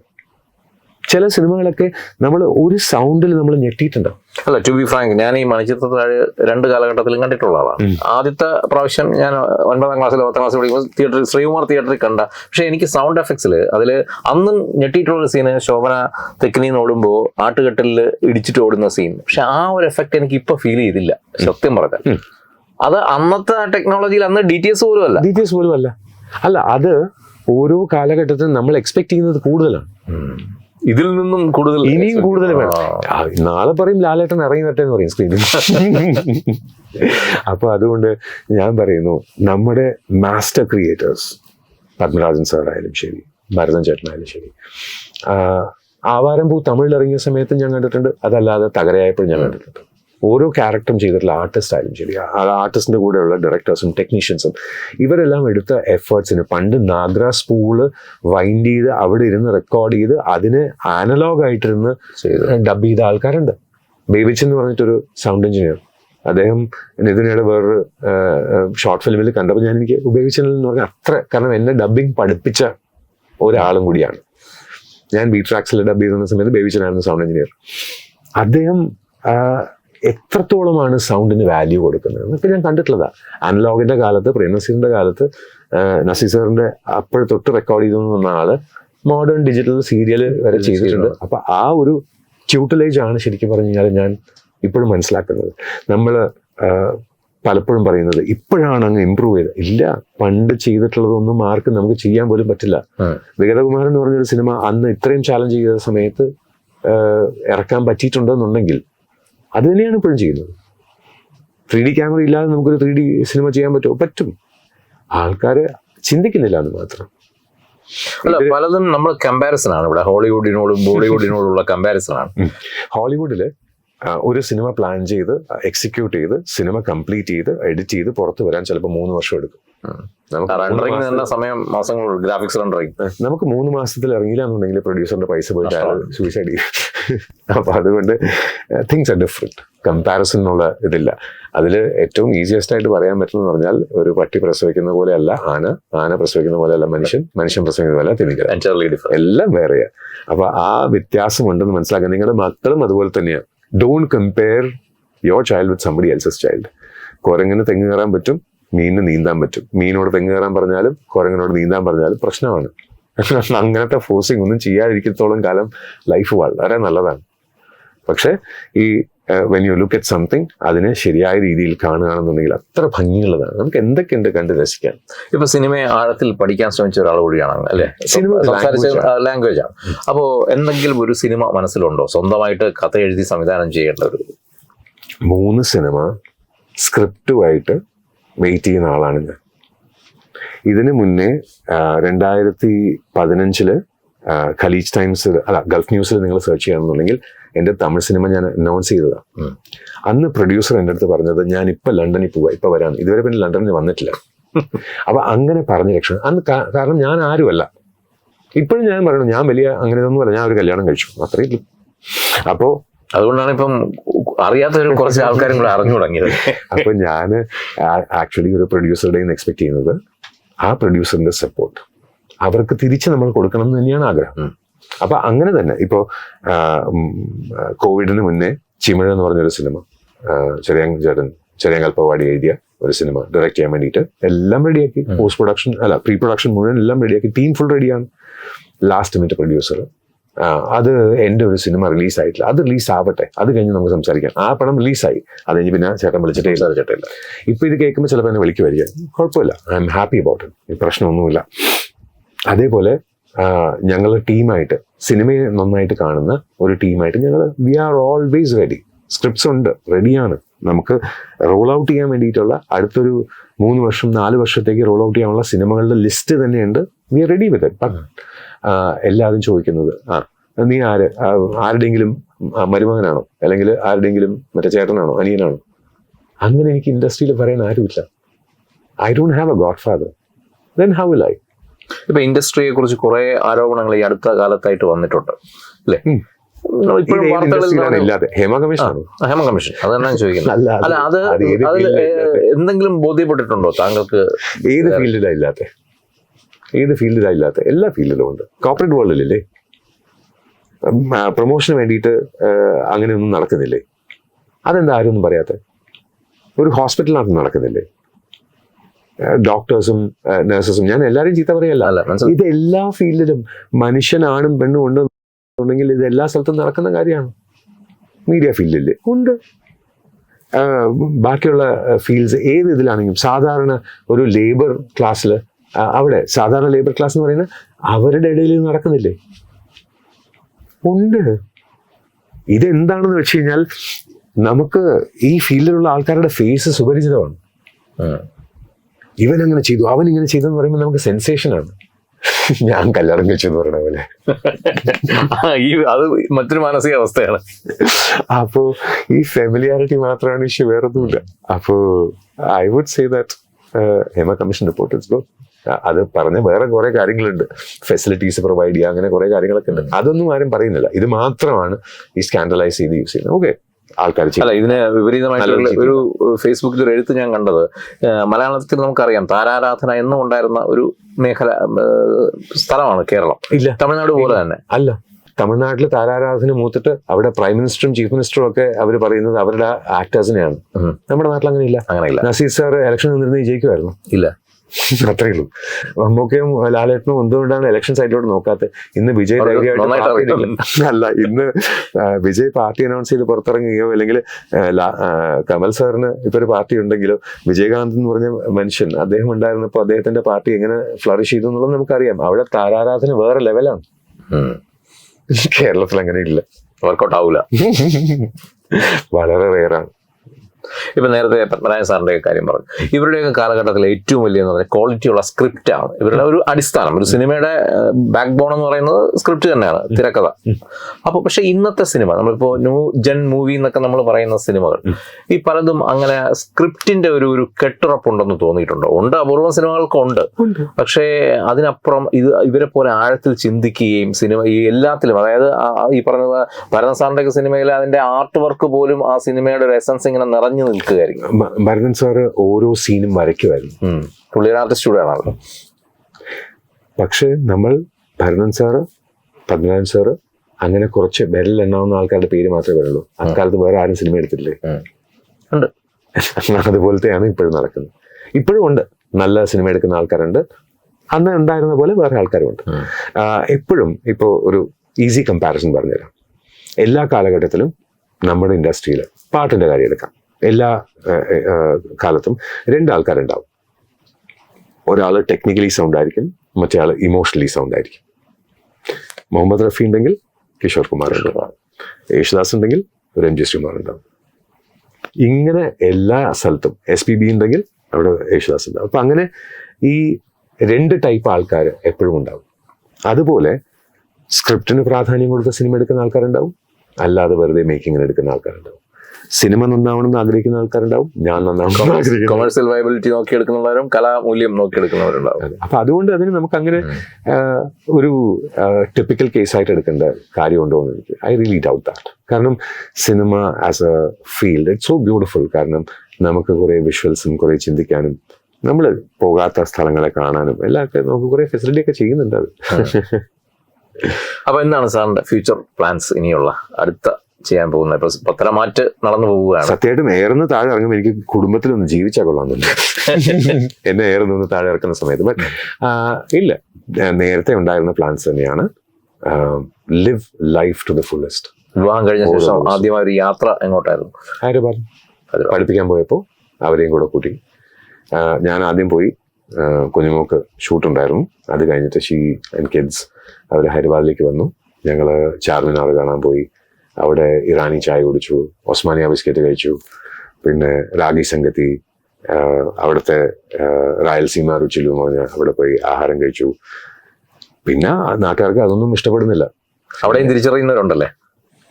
ചില സിനിമകളൊക്കെ നമ്മൾ ഒരു സൗണ്ടിൽ നമ്മൾ ഞെട്ടിയിട്ടുണ്ടാവും അല്ല ടു ബി ഫ്രാങ്ക് ഞാൻ ഈ മണിച്ചിത്രത്താഴ് രണ്ട് കാലഘട്ടത്തിലും കണ്ടിട്ടുള്ള ആളാണ്. ആദ്യത്തെ പ്രാവശ്യം ഞാൻ ഒൻപതാം ക്ലാസ്സിൽ പത്താം ക്ലാസ്സിൽ പഠിക്കുമ്പോൾ തിയേറ്ററിൽ ശ്രീകുമാർ തിയേറ്ററിൽ കണ്ട. പക്ഷെ എനിക്ക് സൗണ്ട് എഫക്ട്സിൽ അതിൽ അന്നും ഞെട്ടിയിട്ടുള്ള ഒരു സീന് ശോഭന തെക്കിനിന്ന് ഓടുമ്പോൾ ആട്ടുകെട്ടിൽ ഇടിച്ചിട്ട് ഓടുന്ന സീൻ പക്ഷെ ആ ഒരു എഫക്ട് എനിക്ക് ഇപ്പൊ ഫീൽ ചെയ്തില്ല. സത്യം പറഞ്ഞാൽ. അത് അന്നത്തെ ടെക്നോളജിയിൽ അന്ന് ഡി ടി എസ് പോലും അല്ല ഡി ടി എസ് പോലും അല്ല അല്ല അത് ഓരോ കാലഘട്ടത്തിലും നമ്മൾ എക്സ്പെക്ട് ചെയ്യുന്നത് കൂടുതലാണ്. ഇതിൽ നിന്നും കൂടുതൽ ഇനിയും കൂടുതൽ വേണം. നാളെ പറയും ലാലേട്ടൻ ഇറങ്ങി വരട്ടെ എന്ന് പറയും സ്ക്രീനിൽ അപ്പൊ അതുകൊണ്ട് ഞാൻ പറയുന്നു നമ്മുടെ മാസ്റ്റർ ക്രിയേറ്റേഴ്സ് പത്മരാജൻ സാറായാലും ശരി ഭരതൻ ചേട്ടനായാലും ശരി ആവാരം പൂ തമിഴിൽ ഇറങ്ങിയ സമയത്ത് ഞാൻ കണ്ടിട്ടുണ്ട് അതല്ലാതെ തകരയായപ്പോഴും ഞാൻ കണ്ടിട്ടുണ്ട്. ഓരോ ക്യാരക്ടറും ചെയ്തിട്ടുള്ള ആർട്ടിസ്റ്റ് ആയാലും ശരി. ആ ആർട്ടിസ്റ്റിന്റെ കൂടെയുള്ള ഡയറക്ടേഴ്സും ടെക്നീഷ്യൻസും ഇവരെല്ലാം എടുത്ത എഫേർട്സിന് പണ്ട് നാഗ്ര സ്പൂൾ വൈൻഡ് ചെയ്ത് അവിടെ ഇരുന്ന് റെക്കോർഡ് ചെയ്ത് അതിനെ ആനലോഗ് ആയിട്ടിരുന്ന് ഡബ് ചെയ്ത ആൾക്കാരുണ്ട്. ബേബിച്ച് എന്ന് പറഞ്ഞിട്ടൊരു സൗണ്ട് എഞ്ചിനീയർ അദ്ദേഹം നിതിനയുടെ വേറൊരു ഷോർട്ട് ഫിലിമിൽ കണ്ടപ്പോൾ ഞാൻ എനിക്ക് ഉപയോഗിച്ചതിൽ എന്ന് പറഞ്ഞാൽ അത്ര കാരണം എന്നെ ഡബിങ് പഠിപ്പിച്ച ഒരാളും കൂടിയാണ്. ഞാൻ ബി ട്രാക്സിൽ ഡബ് ചെയ്യുന്ന സമയത്ത് ബേബിച്ചനായിരുന്നു സൗണ്ട് എഞ്ചിനീയർ അദ്ദേഹം എത്രത്തോളമാണ് സൗണ്ടിന് വാല്യൂ കൊടുക്കുന്നത്? എന്നൊക്കെ ഞാൻ കണ്ടിട്ടുള്ളതാണ് അനലോഗിന്റെ കാലത്ത് പ്രേം നസീറിന്റെ കാലത്ത് നസീസറിന്റെ നസീർ സാറിന്റെ അപ്പോൾ തൊട്ട് റെക്കോർഡ് ചെയ്തു വന്ന ആൾ മോഡേൺ ഡിജിറ്റൽ സീരിയൽ വരെ ചെയ്തിട്ടുണ്ട്. അപ്പൊ ആ ഒരു ട്യൂട്ടലേജ് ആണ് ശരിക്കും പറഞ്ഞു കഴിഞ്ഞാൽ ഞാൻ ഇപ്പോഴും മനസ്സിലാക്കുന്നത്. നമ്മൾ പലപ്പോഴും പറയുന്നത് ഇപ്പോഴാണ് അങ്ങ് ഇമ്പ്രൂവ് ചെയ്തത്. ഇല്ല പണ്ട് ചെയ്തിട്ടുള്ളതൊന്നും ആർക്കും നമുക്ക് ചെയ്യാൻ പോലും പറ്റില്ല. വികതകുമാരൻ വിഗതകുമാരൻ എന്ന് പറഞ്ഞൊരു സിനിമ അന്ന് ഇത്രയും ചാലഞ്ച് ചെയ്ത സമയത്ത് ഇറക്കാൻ ഇറക്കാൻ പറ്റിയിട്ടുണ്ടെന്നുണ്ടെങ്കിൽ അത് തന്നെയാണ് ഇപ്പോഴും ചെയ്യുന്നത്. ത്രീ ഡി ക്യാമറ ഇല്ലാതെ നമുക്കൊരു ത്രീ ഡി സിനിമ ചെയ്യാൻ പറ്റുമോ? പറ്റും. ആൾക്കാർ ചിന്തിക്കുന്നില്ല എന്ന് മാത്രം. അല്ല പലതും നമ്മൾ കമ്പാരിസൺ ആണ് ഇവിടെ ഹോളിവുഡിനോടും ബോളിവുഡിനോടുള്ള കമ്പാരിസൺ ആണ് ഹോളിവുഡിൽ ഒരു സിനിമ പ്ലാൻ ചെയ്ത് എക്സിക്യൂട്ട് ചെയ്ത് സിനിമ കംപ്ലീറ്റ് ചെയ്ത് എഡിറ്റ് ചെയ്ത് പുറത്ത് വരാൻ ചിലപ്പോൾ മൂന്ന് വർഷം എടുക്കും. നമുക്ക് മൂന്ന് റണ്ടറിങ് മാസത്തിൽ- സമയം മാസങ്ങൾ ഗ്രാഫിക്സ് റണ്ടറിങ് നമുക്ക് മൂന്ന് മാസത്തിൽ ഇറങ്ങിയില്ല എന്നുണ്ടെങ്കിൽ പ്രൊഡ്യൂസറിന്റെ പൈസ പോയിട്ട്. സൂയിസൈഡ് ചെയ്യും. അപ്പൊ അതുകൊണ്ട് തിങ്സ് ആർ ഡിഫറെന്റ് കമ്പാരിസൺ എന്നുള്ള ഇതില്ല. അതിൽ ഏറ്റവും ഈസിയസ്റ്റ് ആയിട്ട് പറയാൻ പറ്റുന്നത് പറഞ്ഞാൽ ഒരു പട്ടി പ്രസവിക്കുന്ന പോലെയല്ല ആന ആന പ്രസവിക്കുന്ന പോലെയല്ല മനുഷ്യൻ മനുഷ്യൻ പ്രസവിക്കുന്ന പോലെ തിമിക്കല ഡിഫറെന്റ് എല്ലാം വേറെയാ അപ്പൊ ആ വ്യത്യാസം ഉണ്ടെന്ന് മനസ്സിലാക്കാൻ നിങ്ങളുടെ മക്കളും അതുപോലെ തന്നെയാണ്. Don't compare your child with somebody else's child കുരങ്ങിന് തെങ്ങ് കയറാൻ പറ്റും മീനിന് നീന്താൻ പറ്റും. മീനോട് തെങ്ങ് കയറാൻ പറഞ്ഞാലും കുരങ്ങിനോട് നീന്താൻ പറഞ്ഞാലും പ്രശ്നമാണ്. അങ്ങനത്തെ ഫോഴ്സിങ് ഒന്നും ചെയ്യാതിരിക്കത്തോളം കാലം ലൈഫ് വളരെ നല്ലതാണ്. പക്ഷേ ഈ when you look at something അതിനെ ശരിയായ രീതിയിൽ കാണുകയാണെന്നുണ്ടെങ്കിൽ അത്ര ഭംഗിയുള്ളതാണ്. നമുക്ക് എന്തൊക്കെയുണ്ട് കണ്ട് രസിക്കാൻ? ഇപ്പൊ സിനിമയെ ആഴത്തിൽ പഠിക്കാൻ ശ്രമിച്ച ഒരാൾ കൂടിയാണ് അല്ലെ? സിനിമ സംസാരിച്ച ലാംഗ്വേജ് ആണ്. അപ്പോ എന്തെങ്കിലും ഒരു സിനിമ മനസ്സിലുണ്ടോ? സ്വന്തമായിട്ട് കഥ എഴുതി സംവിധാനം ചെയ്യേണ്ട ഒരു മൂന്ന് സിനിമ സ്ക്രിപ്റ്റുമായിട്ട് വെയിറ്റ് ചെയ്യുന്ന ആളാണ് ഞാൻ. ഇതിന് മുന്നേ രണ്ടായിരത്തി പതിനഞ്ചിൽ ഖലീജ് ടൈംസ് അല്ല ഗൾഫ് ന്യൂസിൽ നിങ്ങൾ സെർച്ച് ചെയ്യണമെന്നുണ്ടെങ്കിൽ എന്റെ തമിഴ് സിനിമ ഞാൻ അനൗൺസ് ചെയ്തതാണ്. അന്ന് പ്രൊഡ്യൂസർ എന്റെ അടുത്ത് പറഞ്ഞത് ഞാൻ ഇപ്പം ലണ്ടനിൽ പോവാ ഇപ്പം വരാൻ ഇതുവരെ പിന്നെ ലണ്ടനിൽ വന്നിട്ടില്ല. അപ്പം അങ്ങനെ പറഞ്ഞ രക്ഷ. അന്ന് കാരണം ഞാൻ ആരുമല്ല. ഇപ്പോഴും ഞാൻ പറയണം ഞാൻ വലിയ അങ്ങനെ ഒന്നുമല്ല ഞാൻ ഒരു കല്യാണം കഴിച്ചു. അത്രയേ ഉള്ളൂ. അപ്പോ അതുകൊണ്ടാണ് ഇപ്പം അറിയാത്തൊരു കുറച്ച് ആൾക്കാരും കൂടെ അറിഞ്ഞു തുടങ്ങിയത്. അപ്പം ഞാൻ ആക്ച്വലി ഒരു പ്രൊഡ്യൂസറുടെ എക്സ്പെക്ട് ചെയ്യുന്നത് ആ പ്രൊഡ്യൂസറിന്റെ സപ്പോർട്ട് അവർക്ക് തിരിച്ച് നമ്മൾ കൊടുക്കണം എന്ന് തന്നെയാണ് ആഗ്രഹം. അപ്പൊ അങ്ങനെ തന്നെ. ഇപ്പോ ആ, ഉം, ആ, കോവിഡിന് മുന്നേ ചിമിഴ എന്ന് പറഞ്ഞൊരു സിനിമ ചെറിയ ചേട്ടൻ ചെറിയ കൽപ്പവാടി എഴുതിയ ഒരു സിനിമ ഡയറക്റ്റ് ചെയ്യാൻ വേണ്ടിയിട്ട് എല്ലാം റെഡിയാക്കി പോസ്റ്റ് പ്രൊഡക്ഷൻ അല്ല പ്രീ പ്രൊഡക്ഷൻ മുഴുവൻ എല്ലാം റെഡിയാക്കി ടീം ഫുൾ റെഡിയാണ് ലാസ്റ്റ് മിനിറ്റ് പ്രൊഡ്യൂസർ അത് എന്റെ ഒരു സിനിമ റിലീസ് ആയിട്ടില്ല അത് റിലീസ് ആവട്ടെ അത് കഴിഞ്ഞ് നമുക്ക് സംസാരിക്കാം. ആ പടം റിലീസായി. അത് കഴിഞ്ഞ് പിന്നെ ചേട്ടൻ വിളിച്ചിട്ടേ ഇല്ല. സംസാരിച്ചിട്ടില്ല ഇപ്പൊ ഇത് കേൾക്കുമ്പോൾ ചിലപ്പോൾ എന്നെ വിളിക്കുമായിരിക്കും കുഴപ്പമില്ല. I am happy about it. പ്രശ്നമൊന്നുമില്ല. അതേപോലെ ഞങ്ങൾ ടീമായിട്ട് സിനിമയെ നന്നായിട്ട് കാണുന്ന ഒരു ടീമായിട്ട് ഞങ്ങൾ we are always ready scripts ഉണ്ട്. റെഡിയാണ്. നമുക്ക് റോൾ ഔട്ട് ചെയ്യാൻ വേണ്ടിയിട്ടുള്ള അടുത്തൊരു മൂന്ന് വർഷം നാല് വർഷത്തേക്ക് റോൾ ഔട്ട് ചെയ്യാനുള്ള സിനിമകളുടെ ലിസ്റ്റ് തന്നെയുണ്ട്. We are ready with it എല്ലാവരും ചോദിക്കുന്നത്. ആ നീ ആര്? ആരുടെയെങ്കിലും മരുമകനാണോ? അല്ലെങ്കിൽ ആരുടെയെങ്കിലും മറ്റേ ചേട്ടനാണോ? അനിയനാണോ? അങ്ങനെ എനിക്ക് ഇൻഡസ്ട്രിയിൽ പറയാൻ ആരുമില്ല. I don't have a godfather then how will I ഇപ്പൊ ഇൻഡസ്ട്രിയെ കുറിച്ച് കുറെ ആരോപണങ്ങൾ ഈ അടുത്ത കാലത്തായിട്ട് വന്നിട്ടുണ്ട്. അല്ലേ? ഹേമ കമ്മീഷൻ. ചോദിക്കുന്നത്. അല്ല അത് അത് അതിൽ എന്തെങ്കിലും ബോധ്യപ്പെട്ടിട്ടുണ്ടോ താങ്കൾക്ക്? ഏത് ഫീൽഡിലാണ് ഇല്ലാത്ത? ഏത് ഫീൽഡിലാണ് ഇല്ലാത്ത? എല്ലാ ഫീൽഡിലും ഉണ്ട്. കോർപ്പറേറ്റ് വേൾഡിലില്ലേ പ്രൊമോഷന് വേണ്ടിയിട്ട് അങ്ങനെയൊന്നും നടക്കുന്നില്ലേ? അതെന്താ ആരും ഒന്നും പറയാത്ത? ഒരു ഹോസ്പിറ്റലിനകത്ത് നടക്കുന്നില്ലേ? ഡോക്ടേഴ്സും നഴ്സസും ഞാൻ എല്ലാവരെയും ചീത്ത പറയല്ല. ഇത് എല്ലാ ഫീൽഡിലും മനുഷ്യനാണും പെണ്ണും ഉണ്ട് ഉണ്ടെങ്കിൽ ഇത് എല്ലാ സ്ഥലത്തും നടക്കുന്ന കാര്യമാണ്. മീഡിയ ഫീൽഡിൽ ഉണ്ട്. ബാക്കിയുള്ള ഫീൽഡ്സ് ഏത് ഇതിലാണെങ്കിലും സാധാരണ ഒരു ലേബർ ക്ലാസ്സിൽ അവിടെ സാധാരണ ലേബർ ക്ലാസ് എന്ന് പറയുന്നത് അവരുടെ ഇടയിൽ നടക്കുന്നില്ലേ? ഉണ്ട്. ഇതെന്താണെന്ന് വെച്ച് കഴിഞ്ഞാൽ നമുക്ക് ഈ ഫീൽഡിലുള്ള ആൾക്കാരുടെ ഫേസ് സുപരിചിതമാണ്. ഇവനങ്ങനെ ഇവൻ അങ്ങനെ ചെയ്തു അവൻ ഇങ്ങനെ ചെയ്തു എന്ന് പറയുമ്പോൾ നമുക്ക് സെൻസേഷൻ ആണ്. ഞാൻ കല്യാണം കഴിച്ചു എന്ന് പറയണ പോലെ. ഈ അത് മറ്റൊരു മാനസിക അവസ്ഥയാണ്. അപ്പോ ഈ ഫെമിലിയാരിറ്റി മാത്രമാണ് ഇഷ്യൂ വേറൊന്നുമില്ല. അപ്പോ I would say that Hema commission report it's go അത് പറഞ്ഞ വേറെ കുറെ കാര്യങ്ങളുണ്ട്. ഫെസിലിറ്റീസ് പ്രൊവൈഡ് ചെയ്യുക അങ്ങനെ കുറെ കാര്യങ്ങളൊക്കെ ഉണ്ട്. അതൊന്നും ആരും പറയുന്നില്ല. ഇത് മാത്രമാണ് ഈ സ്കാൻഡലൈസ് ചെയ്ത് യൂസ് ചെയ്യുന്നത്. ഓക്കെ ആൾക്കാർ അല്ല ഇതിന് വിപരീതമായിട്ടുള്ള ഒരു ഫേസ്ബുക്കിൽ ഒരു എഴുത്ത് ഞാൻ കണ്ടത്. മലയാളത്തിൽ നമുക്കറിയാം താരാരാധന എന്നും ഉണ്ടായിരുന്ന ഒരു മേഖല സ്ഥലമാണ് കേരളം. ഇല്ല. തമിഴ്നാട് പോലെ തന്നെ. അല്ല. തമിഴ്നാട്ടിൽ താരാരാധന മൂത്തിട്ട് അവിടെ പ്രൈം മിനിസ്റ്ററും ചീഫ് മിനിസ്റ്ററും ഒക്കെ അവർ പറയുന്നത് അവരുടെ ആക്ടേഴ്സിനെയാണ് നമ്മുടെ നാട്ടിൽ അങ്ങനെയില്ല. അങ്ങനെയില്ല നസീർ സാർ ഇലക്ഷൻ നിന്നിരുന്ന് ജയിക്കുമായിരുന്നു ഇല്ല. അത്രേ ഉള്ളൂ. മമ്മൂക്കയും ലാലേട്ടനും എന്തുകൊണ്ടാണ് ഇലക്ഷൻ സൈഡിലോട്ട് നോക്കാത്തത്? ഇന്ന് വിജയ് ധൈര്യമായിട്ട്. അല്ല ഇന്ന് വിജയ് പാർട്ടി അനൗൺസ് ചെയ്ത് പുറത്തിറങ്ങുകയോ അല്ലെങ്കിൽ കമൽ സാറിന് ഇപ്പൊ ഒരു പാർട്ടി ഉണ്ടെങ്കിലോ വിജയകാന്ത് എന്ന് പറഞ്ഞ മനുഷ്യൻ അദ്ദേഹം ഉണ്ടായിരുന്നപ്പോൾ അദ്ദേഹത്തിന്റെ പാർട്ടി എങ്ങനെ ഫ്ലറിഷ് ചെയ്തു എന്നുള്ളത് നമുക്കറിയാം. അവിടെ താരാരാധന വേറെ ലെവലാണ് കേരളത്തിൽ അങ്ങനെ ഇല്ല വർക്കൗട്ട് ആവൂല. വളരെ റെയറാണ് ഇപ്പൊ നേരത്തെ പത്മനായ സാറിന്റെ കാര്യം പറഞ്ഞു. ഇവരുടെയൊക്കെ കാലഘട്ടത്തിൽ ഏറ്റവും വലിയ എന്ന് പറഞ്ഞാൽ ക്വാളിറ്റി ഉള്ള സ്ക്രിപ്റ്റ് ആണ്. ഇവരുടെ ഒരു അടിസ്ഥാനം ഒരു സിനിമയുടെ ബാക്ക് ബോൺ എന്ന് പറയുന്നത് സ്ക്രിപ്റ്റ് തന്നെയാണ് തിരക്കഥ. അപ്പോൾ പക്ഷേ ഇന്നത്തെ സിനിമ നമ്മളിപ്പോ ന്യൂ ജൻ മൂവി എന്നൊക്കെ നമ്മൾ പറയുന്ന സിനിമകൾ ഈ പലതും അങ്ങനെ സ്ക്രിപ്റ്റിന്റെ ഒരു ഒരു കെട്ടുറപ്പുണ്ടെന്ന് തോന്നിയിട്ടുണ്ടോ. ഉണ്ട് അപൂർവം സിനിമകൾക്കുണ്ട്. പക്ഷേ അതിനപ്പുറം ഇത് ഇവരെ പോലെ ആഴത്തിൽ ചിന്തിക്കുകയും സിനിമ ഈ എല്ലാത്തിലും അതായത് ഈ പറഞ്ഞ ഭരതൻ സാറിന്റെ സിനിമയിൽ അതിന്റെ ആർട്ട് വർക്ക് പോലും ആ സിനിമയുടെ ഒരു എസൻസ് ഇങ്ങനെ നിറഞ്ഞു നിൽക്കുകയായിരിക്കും. മ- ഭരതൻ സാറ് ഓരോ സീനും വരയ്ക്കുമായിരുന്നു. പുള്ളിയുടെ ആർട്ടിസ്റ്റൂടെ ആണല്ലോ പക്ഷേ നമ്മൾ ഭരതൻ സാറ് പത്മനാഭൻ സാറ് അങ്ങനെ കുറച്ച് വിരൽ എണ്ണാവുന്ന ആൾക്കാരുടെ പേര് മാത്രമേ വരുള്ളൂ അക്കാലത്ത് വേറെ ആരും സിനിമ എടുത്തിട്ടില്ലേ. ഉണ്ട്. അതുപോലത്തെയാണ് ഇപ്പോഴും നടക്കുന്നത്. ഇപ്പോഴും ഉണ്ട്. നല്ല സിനിമ എടുക്കുന്ന ആൾക്കാരുണ്ട്. അന്ന് ഉണ്ടായിരുന്ന പോലെ വേറെ ആൾക്കാരുമുണ്ട്. ഉണ്ട് എപ്പോഴും ഇപ്പോൾ ഒരു ഈസി കമ്പാരിസൺ പറഞ്ഞുതരാം. എല്ലാ കാലഘട്ടത്തിലും നമ്മുടെ ഇൻഡസ്ട്രിയിൽ പാട്ടിന്റെ കാര്യം എടുക്കാം. എല്ലാ കാലത്തും രണ്ട് ആൾക്കാരുണ്ടാവും. ഒരാൾ ടെക്നിക്കലി സൗണ്ട് ആയിരിക്കും മറ്റേ ആൾ ഇമോഷണലി സൗണ്ട് ആയിരിക്കും. മുഹമ്മദ് റഫി ഉണ്ടെങ്കിൽ കിഷോർ കുമാർ ഉണ്ടാവും. യേശുദാസ് ഉണ്ടെങ്കിൽ ഒരു കുമാർ ഉണ്ടാവും. ഇങ്ങനെ എല്ലാ സ്ഥലത്തും എസ് പി ബി ഉണ്ടെങ്കിൽ അവിടെ യേശുദാസ് ഉണ്ടാവും. അപ്പൊ അങ്ങനെ ഈ രണ്ട് ടൈപ്പ് ആൾക്കാർ എപ്പോഴും ഉണ്ടാവും. അതുപോലെ സ്ക്രിപ്റ്റിന് പ്രാധാന്യം കൊടുത്ത സിനിമ എടുക്കുന്ന ആൾക്കാരുണ്ടാവും. അല്ലാതെ വെറുതെ മേക്കിങ്ങിന് എടുക്കുന്ന ആൾക്കാരുണ്ടാവും. സിനിമ നന്നാവണം എന്ന് ആഗ്രഹിക്കുന്ന ആൾക്കാരുണ്ടാവും ഞാൻ നന്നാവണം കൊമേഴ്സ്യൽ വയബിലിറ്റി നോക്കിയെടുക്കുന്നവരും കലാമൂല്യം നോക്കിയെടുക്കുന്നവരുണ്ടാവും. അപ്പൊ അതുകൊണ്ട് അതിന് നമുക്ക് അങ്ങനെ ഒരു ടിപ്പിക്കൽ കേസായിട്ട് എടുക്കേണ്ട കാര്യമുണ്ടോ എന്ന് എനിക്ക് ഐ റിയലി ഡൗട്ട് ദാറ്റ് കാരണം cinema as a field it's so beautiful കാരണം നമുക്ക് കുറെ വിഷ്വൽസും കുറെ ചിന്തിക്കാനും നമ്മൾ പോകാത്ത സ്ഥലങ്ങളെ കാണാനും എല്ലാം ഒക്കെ നമുക്ക് കുറെ ഫെസിലിറ്റി ഒക്കെ ചെയ്യുന്നുണ്ട് അത്. അപ്പൊ എന്താണ് സാറിന്റെ ഫ്യൂച്ചർ പ്ലാൻസ് ഇനിയുള്ള അടുത്ത ചെയ്യാൻ പോകുന്നത്. ഇപ്പൊ പത്തരമാറ്റ് നടന്നു പോവുകയാണ്. സത്യമായിട്ടും ഏറുന്ന താഴെ ഇറങ്ങുമ്പോൾ എനിക്ക് കുടുംബത്തിലൊന്നും ജീവിച്ചാൽ കൊള്ളാമെന്നുണ്ട് എന്നെ ഏറുന്ന താഴെ ഇറക്കുന്ന സമയത്ത്. ബട്ട് ഇല്ല. നേരത്തെ ഉണ്ടായിരുന്ന പ്ലാൻസ് തന്നെയാണ്. Live life to the fullest വിവാഹം കഴിഞ്ഞ ശേഷം. ആദ്യമായ ഒരു യാത്ര എങ്ങോട്ടായിരുന്നു? ഹൈദരാബാദ്. പഠിപ്പിക്കാൻ പോയപ്പോൾ അവരെയും കൂടെ കൂട്ടി. ഞാൻ ആദ്യം പോയി കുഞ്ഞുമോക്ക് ഷൂട്ടുണ്ടായിരുന്നു അത് കഴിഞ്ഞിട്ട് ഷീ ആൻഡ് കിഡ്സ് അവർ ഹൈദരാബാദിലേക്ക് വന്നു. ഞങ്ങൾ ചാർമിനാർ കാണാൻ പോയി. അവിടെ ഇറാനി ചായ കുടിച്ചു ഒസ്മാനിയ ബിസ്ക്കറ്റ് കഴിച്ചു. പിന്നെ റാഗി സംഗതി അവിടുത്തെ റായൽസീമ രുചിലു എന്ന് പറഞ്ഞ അവിടെ പോയി ആഹാരം കഴിച്ചു. പിന്നെ നാട്ടുകാർക്ക് അതൊന്നും ഇഷ്ടപ്പെടുന്നില്ല. അവിടെയും തിരിച്ചറിയുന്നവരുണ്ടല്ലേ?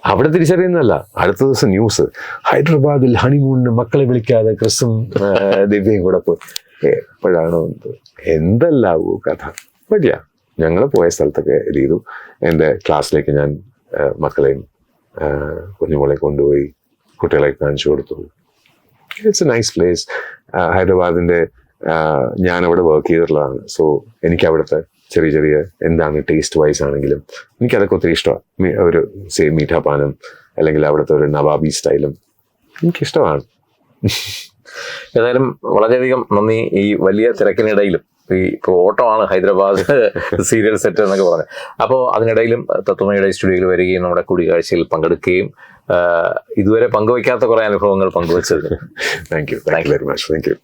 അവിടെ തിരിച്ചറിയുന്നതല്ല. അടുത്ത ദിവസം ന്യൂസ് ഹൈദരാബാദിൽ ഹണിമൂണിന് മക്കളെ വിളിക്കാതെ ക്രിസും ദിവ്യയും കൂടെ പോയി. എപ്പോഴാണോ എന്തല്ല എന്തെല്ലാവൂ കഥ. പറ്റിയ ഞങ്ങൾ പോയ സ്ഥലത്തൊക്കെ ചെയ്തു. എന്റെ ക്ലാസ്സിലേക്ക് ഞാൻ മക്കളെയും കുഞ്ഞുമോളെ കൊണ്ടുപോയി കുട്ടികളെ കാണിച്ചു കൊടുത്തു. ഇറ്റ്സ് എ നൈസ് പ്ലേസ് ഹൈദരാബാദിന്റെ ഞാനവിടെ ഞാൻ അവിടെ വർക്ക് ചെയ്തിട്ടുള്ളതാണ്. സോ എനിക്ക് അവിടുത്തെ ചെറിയ ചെറിയ എന്താണ് ടേസ്റ്റ് വൈസ് ആണെങ്കിലും എനിക്കതൊക്കെ ഒത്തിരി ഇഷ്ടമാണ്. ഒരു സേ മീഠാപാനം അല്ലെങ്കിൽ അവിടുത്തെ ഒരു നവാബി സ്റ്റൈലും എനിക്കിഷ്ടമാണ്. ഏതായാലും വളരെയധികം നന്ദി ഈ വലിയ തിരക്കിനിടയിലും. ഈ ഇപ്പോൾ ഓട്ടമാണ് ഹൈദരാബാദ് സീരിയൽ സെറ്റ് എന്നൊക്കെ പറഞ്ഞത് അപ്പോൾ അതിനിടയിലും തത്വമയുടെ സ്റ്റുഡിയോയിൽ വരികയും നമ്മുടെ കൂടിക്കാഴ്ചയിൽ പങ്കെടുക്കുകയും ഇതുവരെ പങ്കുവയ്ക്കാത്ത കുറേ അനുഭവങ്ങൾ പങ്കുവച്ചത് thank you thank you very much thank you